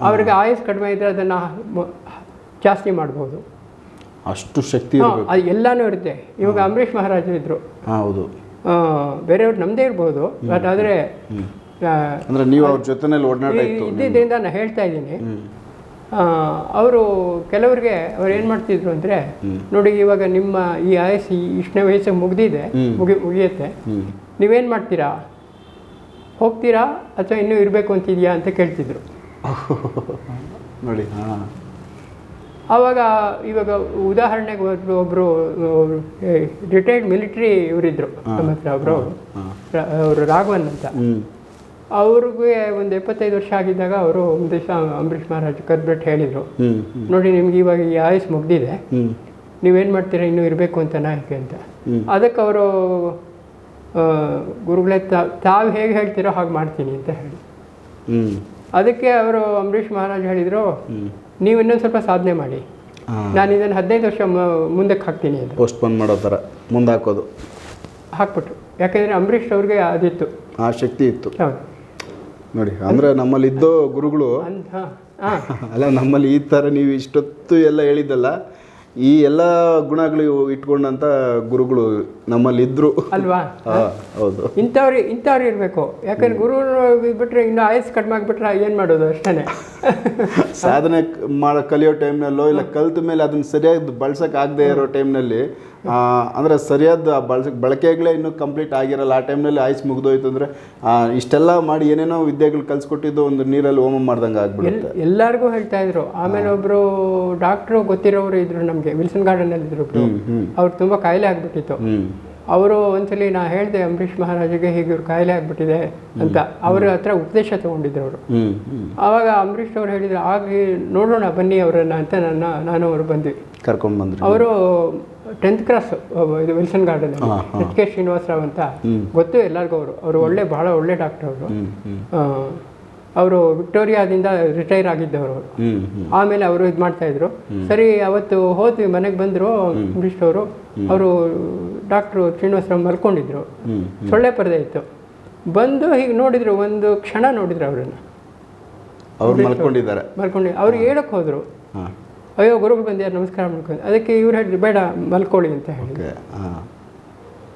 ಅವ್ರಿಗೆ ಆಯುಸ್ ಕಡಿಮೆ ಇದ್ದರೆ ಅದನ್ನು ಜಾಸ್ತಿ ಮಾಡ್ಬೋದು. ಅಷ್ಟು ಶಕ್ತಿ ಅದು ಎಲ್ಲನೂ ಇರುತ್ತೆ. ಇವಾಗ ಅಂಬರೀಷ್ ಮಹಾರಾಜರು ಇದ್ದರು ಹೌದು. ಬೇರೆಯವ್ರು ನಮ್ಮದೇ ಇರ್ಬೋದು. ಬಟ್ ಆದರೆ ಅಂದ್ರೆ ನೀವು ಅವ್ರ ಜೊತೆನಲ್ಲಿ ಇದ್ದಿದ್ದರಿಂದ ನಾನು ಹೇಳ್ತಾ ಇದ್ದೀನಿ. ಅವರು ಕೆಲವರಿಗೆ ಅವ್ರು ಏನು ಮಾಡ್ತಿದ್ರು ಅಂದರೆ ನೋಡಿ ಇವಾಗ ನಿಮ್ಮ ಈ ಆಯಸ್ಸು ಈ ಇಷ್ಟನೇ ವಯಸ್ಸಿಗೆ ಮುಗ್ದಿದೆ ಮುಗಿ ಮುಗಿಯುತ್ತೆ. ನೀವೇನು ಮಾಡ್ತೀರಾ? ಹೋಗ್ತೀರಾ ಅಥವಾ ಇನ್ನೂ ಇರಬೇಕು ಅಂತಿದೆಯಾ ಅಂತ ಕೇಳ್ತಿದ್ರು. <laughs> ನೋಡಿ ಆವಾಗ ಇವಾಗ ಉದಾಹರಣೆಗೆ ಒಬ್ರು ಒಬ್ಬರು ರಿಟೈರ್ಡ್ ಮಿಲಿಟ್ರಿ ಇವರಿದ್ದರು ನಮ್ಮ ಹತ್ರ ಒಬ್ಬರು ಅವರು ರಾಘವನ್ ಅಂತ. ಅವ್ರಿಗೆ ಒಂದು ಎಪ್ಪತ್ತೈದು ವರ್ಷ ಆಗಿದ್ದಾಗ ಅವರು ಒಂದು ದಿವಸ ಅಂಬರೀಷ್ ಮಹಾರಾಜ್ ಕದ್ಬಿಟ್ಟು ಹೇಳಿದರು. ನೋಡಿ ನಿಮ್ಗೆ ಇವಾಗ ಈ ಆಯುಸ್ ಮುಗ್ದಿದೆ. ನೀವೇನು ಮಾಡ್ತೀರಾ? ಇನ್ನೂ ಇರಬೇಕು ಅಂತ ನಾಯಕ ಅಂತ. ಅದಕ್ಕೆ ಅವರು ಗುರುಗಳೇ ತಾವು ಹೇಗೆ ಹೇಳ್ತೀರೋ ಹಾಗೆ ಮಾಡ್ತೀನಿ ಅಂತ ಹೇಳಿ. ಅದಕ್ಕೆ ಅವರು ಅಂಬರೀಷ್ ಮಹಾರಾಜ್ ಹೇಳಿದರು ನೀವು ಇನ್ನೊಂದು ಸ್ವಲ್ಪ ಸಾಧನೆ ಮಾಡಿ. ನಾನು ಇದನ್ನು ಹದಿನೈದು ವರ್ಷ ಮುಂದಕ್ಕೆ ಹಾಕ್ತೀನಿ ಅಂತ ಪೋಸ್ಟ್ಪೋನ್ ಮಾಡೋ ಥರ ಮುಂದೆ ಹಾಕೋದು ಹಾಕ್ಬಿಟ್ರು ಯಾಕೆಂದರೆ ಅಂಬರೀಷ್ ಅವ್ರಿಗೆ ಅದಿತ್ತು. ಆ ಶಕ್ತಿ ಇತ್ತು. ಹೌದು. ನೋಡಿ ಅಂದ್ರೆ ನಮ್ಮಲ್ಲಿ ಇದ್ದೋ ಗುರುಗಳು ಅಲ್ಲ ನಮ್ಮಲ್ಲಿ ಈ ಥರ ನೀವು ಇಷ್ಟೊತ್ತು ಎಲ್ಲ ಹೇಳಿದ್ದಲ್ಲ ಈ ಎಲ್ಲ ಗುಣಗಳು ಇಟ್ಕೊಂಡಂತ ಗುರುಗಳು ನಮ್ಮಲ್ಲಿ ಇದ್ರು ಅಲ್ವಾ ಹಾ? ಹೌದು. ಇಂಥವ್ರು ಇಂಥವ್ರು ಇರಬೇಕು. ಯಾಕಂದ್ರೆ ಗುರು ಬಿಟ್ಟರೆ ಇನ್ನು ಆಯಸ್ಸು ಕಡಿಮೆ ಆಗಿಬಿಟ್ರೆ ಏನು ಮಾಡೋದು ಅಷ್ಟೇ <laughs> ಸಾಧನೆ ಮಾಡ ಕಲಿಯೋ ಟೈಮ್ನಲ್ಲೋ ಇಲ್ಲ ಕಲ್ತ ಮೇಲೆ ಅದನ್ನ ಸರಿಯಾಗಿ ಬಳಸಕ್ ಆಗದೆ ಇರೋ ಟೈಮ್ನಲ್ಲಿ ಅಂದ್ರೆ ಸರಿಯಾದ ಬಳಸ ಬಳಕೆಗಳೇ ಇನ್ನೂ ಕಂಪ್ಲೀಟ್ ಆಗಿರಲ್ಲ. ಆ ಟೈಮ್ನಲ್ಲಿ ಆಯ್ಸ್ ಮುಗ್ದೋಯ್ತು ಅಂದ್ರೆ ಇಷ್ಟೆಲ್ಲ ಮಾಡಿ ಏನೇನೋ ವಿದ್ಯೆಗಳು ಕಲ್ಸ್ಕೊಟ್ಟಿದ್ದು ಒಂದು ನೀರಲ್ಲಿ ಹೋಮ ಮಾಡ್ದಂಗೆ ಆಗ್ಬಿಡುತ್ತೆ. ಎಲ್ ಎಲ್ಲರಿಗೂ ಹೇಳ್ತಾ ಇದ್ರು. ಆಮೇಲೆ ಒಬ್ಬರು ಡಾಕ್ಟ್ರು ಗೊತ್ತಿರೋರು ಇದ್ರು ನಮಗೆ ವಿಲ್ಸನ್ ಗಾರ್ಡನಲ್ಲಿ ಇದ್ರು ಅವ್ರು ತುಂಬ ಕಾಯಿಲೆ ಆಗ್ಬಿಟ್ಟಿತ್ತು. ಅವರು ಒಂದ್ಸಲಿ ನಾ ಹೇಳಿದೆ ಅಂಬರೀಷ್ ಮಹಾರಾಜಿಗೆ ಹೀಗೆ ಇವ್ರು ಕಾಯಿಲೆ ಆಗ್ಬಿಟ್ಟಿದೆ ಅಂತ ಅವ್ರ ಹತ್ರ ಉಪದೇಶ ತಗೊಂಡಿದ್ರು ಅವರು. ಅವಾಗ ಆವಾಗ ಅಂಬರೀಷ್ ಅವ್ರು ಹೇಳಿದ್ರು ಆಗಿ ನೋಡೋಣ ಬನ್ನಿ ಅವರನ್ನ ಅಂತ ನನ್ನ ನಾನು ಅವರು ಬಂದ್ವಿ. ಕರ್ಕೊಂಡು ಬಂದ್ರು. ಅವರು ಟೆಂತ್ ಕ್ರಾಸ್ ಇದು Wilson Garden. H K Srinivasarao ಅಂತ. ಗೊತ್ತು ಎಲ್ಲರಿಗೂ ಅವರು. ಅವರು ಒಳ್ಳೆ ಬಹಳ ಒಳ್ಳೆ ಡಾಕ್ಟರ್ ಅವರು. ಅವರು ವಿಕ್ಟೋರಿಯಾದಿಂದ ರಿಟೈರ್ ಆಗಿದ್ದವರು ಆಮೇಲೆ ಅವರು ಇದು ಮಾಡ್ತಾ ಇದ್ರು. ಸರಿ ಅವತ್ತು ಹೋದ್ವಿ ಮನೆಗೆ ಬಂದರು ಇಂಗ್ಲಿಷ್ ಅವರು ಅವರು ಡಾಕ್ಟ್ರು ಶ್ರೀನಿವಾಸರಾವ್ ಮಲ್ಕೊಂಡಿದ್ರು. ಸೊಳ್ಳೆ ಪರದೆ ಇತ್ತು. ಬಂದು ಹೀಗೆ ನೋಡಿದ್ರು ಒಂದು ಕ್ಷಣ ನೋಡಿದ್ರು ಅವರನ್ನು. ಅವ್ರು ಮಲ್ಕೊಂಡಿದ್ದಾರೆ. ಮಲ್ಕೊಂಡು ಅವ್ರು ಹೇಳಕ್ಕೆ ಹೋದ್ರು. ಅಯ್ಯೋ ಗುರುಗಳು ಬಂದ್ಯಾರು ನಮಸ್ಕಾರ ಮಾಡ್ಕೊಂಡು. ಅದಕ್ಕೆ ಇವ್ರು ಹೇಳಿದ್ರು ಬೇಡ ಮಲ್ಕೊಳ್ಳಿ ಅಂತ ಹೇಳಿದ್ರು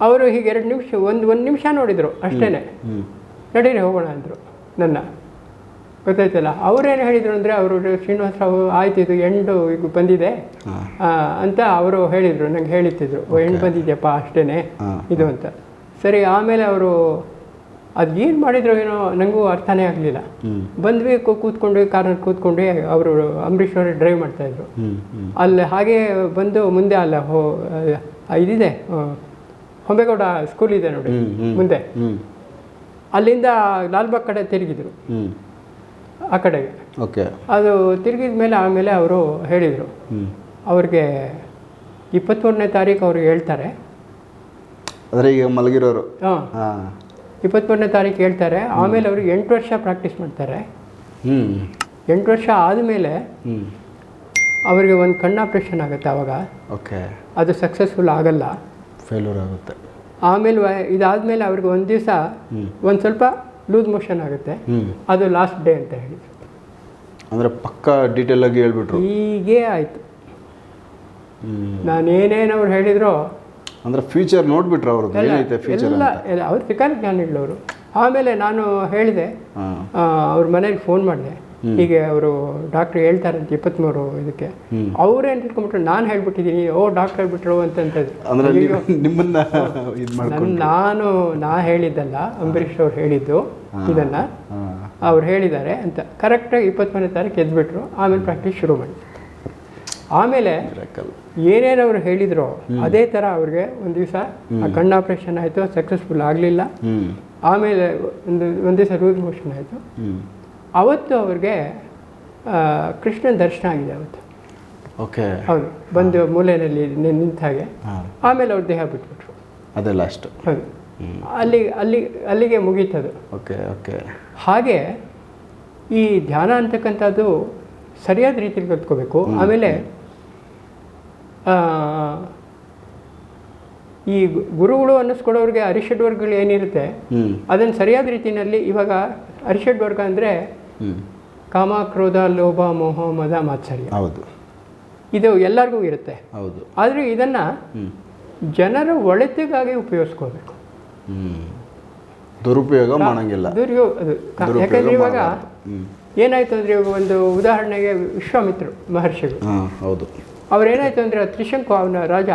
ಅವರು ಹೀಗೆ ಎರಡು ನಿಮಿಷ ಒಂದು ಒಂದು ನಿಮಿಷ ನೋಡಿದರು ಅಷ್ಟೇನೆ. ಹ್ಞೂ ನಡೀರಿ ಹೋಗೋಣ ಅಂದರು ನನ್ನ. ಗೊತ್ತಾಯ್ತಲ್ಲ? ಅವರೇನು ಹೇಳಿದರು ಅಂದರೆ ಅವರು ಶ್ರೀನಿವಾಸರಾವ್ ಆಯ್ತು ಇದು ಎಂಡು ಈಗ ಬಂದಿದೆ. ಅಂತ ಅವರು ಹೇಳಿದರು ನಂಗೆ ಹೇಳಿತ್ತಿದ್ರು ಓ ಹೆಣ್ಣು ಬಂದಿದ್ಯಪ್ಪ ಅಷ್ಟೇ ಇದು ಅಂತ. ಸರಿ ಆಮೇಲೆ ಅವರು ಅದು ಏನು ಮಾಡಿದ್ರು ಏನೋ ನನಗೂ ಅರ್ಥನೇ ಆಗಲಿಲ್ಲ. ಬಂದ್ವಿ ಕೂ- ಕೂತ್ಕೊಂಡು ಕಾರಲ್ಲಿ ಕೂತ್ಕೊಂಡು ಅವರು ಅಂಬರೀಷ್ ಅವರು ಡ್ರೈವ್ ಮಾಡ್ತಾಯಿದ್ರು ಅಲ್ಲಿ ಹಾಗೆ ಬಂದು ಮುಂದೆ ಅಲ್ಲ ಹೋ ಇದಿದೆ ಹೊಂಬೇಗೌಡ ಸ್ಕೂಲ್ ಇದೆ ನೋಡಿ ಮುಂದೆ. ಅಲ್ಲಿಂದ ಲಾಲ್ಬಾಗ್ ಕಡೆ ತಿರುಗಿದ್ರು. ಆ ಕಡೆಗೆ ಓಕೆ. ಅದು ತಿರುಗಿದ ಮೇಲೆ ಆಮೇಲೆ ಅವರು ಹೇಳಿದರು. ಅವ್ರಿಗೆ ಇಪ್ಪತ್ತ್ಮೂರನೇ ತಾರೀಕು ಅವರು ಹೇಳ್ತಾರೆ. ಅಂದರೆ ಈಗ ಮಲಗಿರೋರು. ಹಾಂ. ಇಪ್ಪತ್ತ್ಮೂರನೇ ತಾರೀಕು ಹೇಳ್ತಾರೆ. ಆಮೇಲೆ ಅವರು ಎಂಟು ವರ್ಷ ಪ್ರಾಕ್ಟೀಸ್ ಮಾಡ್ತಾರೆ. ಹ್ಞೂ ಎಂಟು ವರ್ಷ ಆದಮೇಲೆ ಅವರಿಗೆ ಒಂದು ಕಣ್ಣು ಆಪ್ರೇಷನ್ ಆಗುತ್ತೆ ಆವಾಗ ಓಕೆ. ಅದು ಸಕ್ಸಸ್ಫುಲ್ ಆಗಲ್ಲ. ಫೇಲ್ಯೂರ್ ಆಗುತ್ತೆ. ಆಮೇಲೆ ವ- ಇದಾದಮೇಲೆ ಅವ್ರಿಗೆ ಒಂದು ದಿವಸ ಒಂದು ಸ್ವಲ್ಪ ಲೂಸ್ ಮೋಷನ್ ಆಗುತ್ತೆ. ಅದು ಲಾಸ್ಟ್ ಡೇ ಅಂತ ಹೇಳಿ. ಅಂದರೆ ಪಕ್ಕ ಡೀಟೇಲ್ ಆಗಿ ಹೇಳ್ಬಿಟ್ರು. ಹೀಗೆ ಆಯಿತು. ನಾನೇನೇನವ್ರು ಹೇಳಿದ್ರು ಅಂದರೆ ಫ್ಯೂಚರ್ ನೋಡ್ಬಿಟ್ರು ಅವ್ರದ್ದು ಏನೈತೆ ಫ್ಯೂಚರ್ ಎಲ್ಲ ಎಲ್ಲ ಅವ್ರು ನಾನು ಜ್ಞಾನಿಗಳವರು. ಆಮೇಲೆ ನಾನು ಹೇಳಿದೆ ಅವ್ರ ಮನೇಲಿ ಫೋನ್ ಮಾಡಿದೆ. ಹೀಗೆ ಅವರು ಡಾಕ್ಟ್ರ್ ಹೇಳ್ತಾರಂತ ಇಪ್ಪತ್ತ್ಮೂರು ಇದಕ್ಕೆ. ಅವರೇನು ತಿಳ್ಕೊಂಬಿಟ್ರು ನಾನು ಹೇಳ್ಬಿಟ್ಟಿದ್ದೀನಿ ಓ ಡಾಕ್ಟರ್ ಹೇಳ್ಬಿಟ್ರು ನಿಮ್ಮನ್ನ ನಾನು ನಾ ಹೇಳಿದ್ದಲ್ಲ ಅಂಬರೀಷ್ ಅವ್ರು ಹೇಳಿದ್ದು ಇದನ್ನ. ಅವ್ರು ಹೇಳಿದ್ದಾರೆ ಅಂತ. ಕರೆಕ್ಟಾಗಿ ಇಪ್ಪತ್ತ್ಮೂರನೇ ತಾರೀಕು ಎದ್ಬಿಟ್ರು ಆಮೇಲೆ ಪ್ರಾಕ್ಟೀಸ್ ಶುರು ಮಾಡಿ. ಆಮೇಲೆ ಏನೇನು ಅವ್ರು ಹೇಳಿದ್ರು ಅದೇ ಥರ ಅವ್ರಿಗೆ ಒಂದು ದಿವಸ ಆ ಕಣ್ಣು ಆಪ್ರೇಷನ್ ಆಯಿತು ಸಕ್ಸಸ್ಫುಲ್ ಆಗಲಿಲ್ಲ. ಆಮೇಲೆ ಒಂದು ಒಂದು ದಿವಸ ರೂಲ್ ಮೋಷನ್ ಆಯಿತು. ಅವತ್ತು ಅವ್ರಿಗೆ ಕೃಷ್ಣನ ದರ್ಶನ ಆಗಿದೆ ಅವತ್ತು. ಓಕೆ ಹೌದು. ಬಂದು ಮೂಲೆಯಲ್ಲಿ ನಿಂತ ಹಾಗೆ. ಆಮೇಲೆ ಅವ್ರ ದೇಹ ಬಿಟ್ಬಿಟ್ರು. ಅದೇ ಲಾಸ್ಟ್ ಹೌದು. ಅಲ್ಲಿ ಅಲ್ಲಿ ಅಲ್ಲಿಗೆ ಮುಗೀತದು. ಓಕೆ ಓಕೆ ಹಾಗೆ ಈ ಧ್ಯಾನ ಅಂತಕ್ಕಂಥದ್ದು ಸರಿಯಾದ ರೀತಿಯಲ್ಲಿ ಕಲ್ತ್ಕೋಬೇಕು. ಆಮೇಲೆ ಈ ಗುರುಗಳು ಅನ್ನಿಸ್ಕೊಡೋರಿಗೆ ಅರಿಷಡ್ ವರ್ಗಗಳು ಏನಿರುತ್ತೆ ಅದನ್ನು ಸರಿಯಾದ ರೀತಿಯಲ್ಲಿ ಇವಾಗ ಅರಿಷಡ್ ವರ್ಗ ಅಂದರೆ ಕಾಮ ಕ್ರೋಧ ಲೋಭ ಮೋಹ ಮದ ಮಾತ್ಸರ್ಯ. ಹೌದು. ಇದು ಎಲ್ಲರಿಗೂ ಇರುತ್ತೆ. ಹೌದು. ಆದರೆ ಇದನ್ನು ಜನರ ಒಳಿತಿಗಾಗಿ ಉಪಯೋಗಿಸ್ಕೋಬೇಕು. ದುರುಪಯೋಗ ಮಾಡಂಗಿಲ್ಲ. ದುರ್ಯೋ ಅದು ದುರುಪಯೋಗ ಯಾಕಂದ್ರೆ ಇವಾಗ ಏನಾಯ್ತು ಅಂದ್ರೆ ಒಂದು ಉದಾಹರಣೆಗೆ ವಿಶ್ವಾಮಿತ್ರ ಮಹರ್ಷಿಗಳು. ಹಾಂ ಅವ್ರು ಏನಾಯ್ತು ಅಂದರೆ ತ್ರಿಶಂಕು ಅವನ ರಾಜ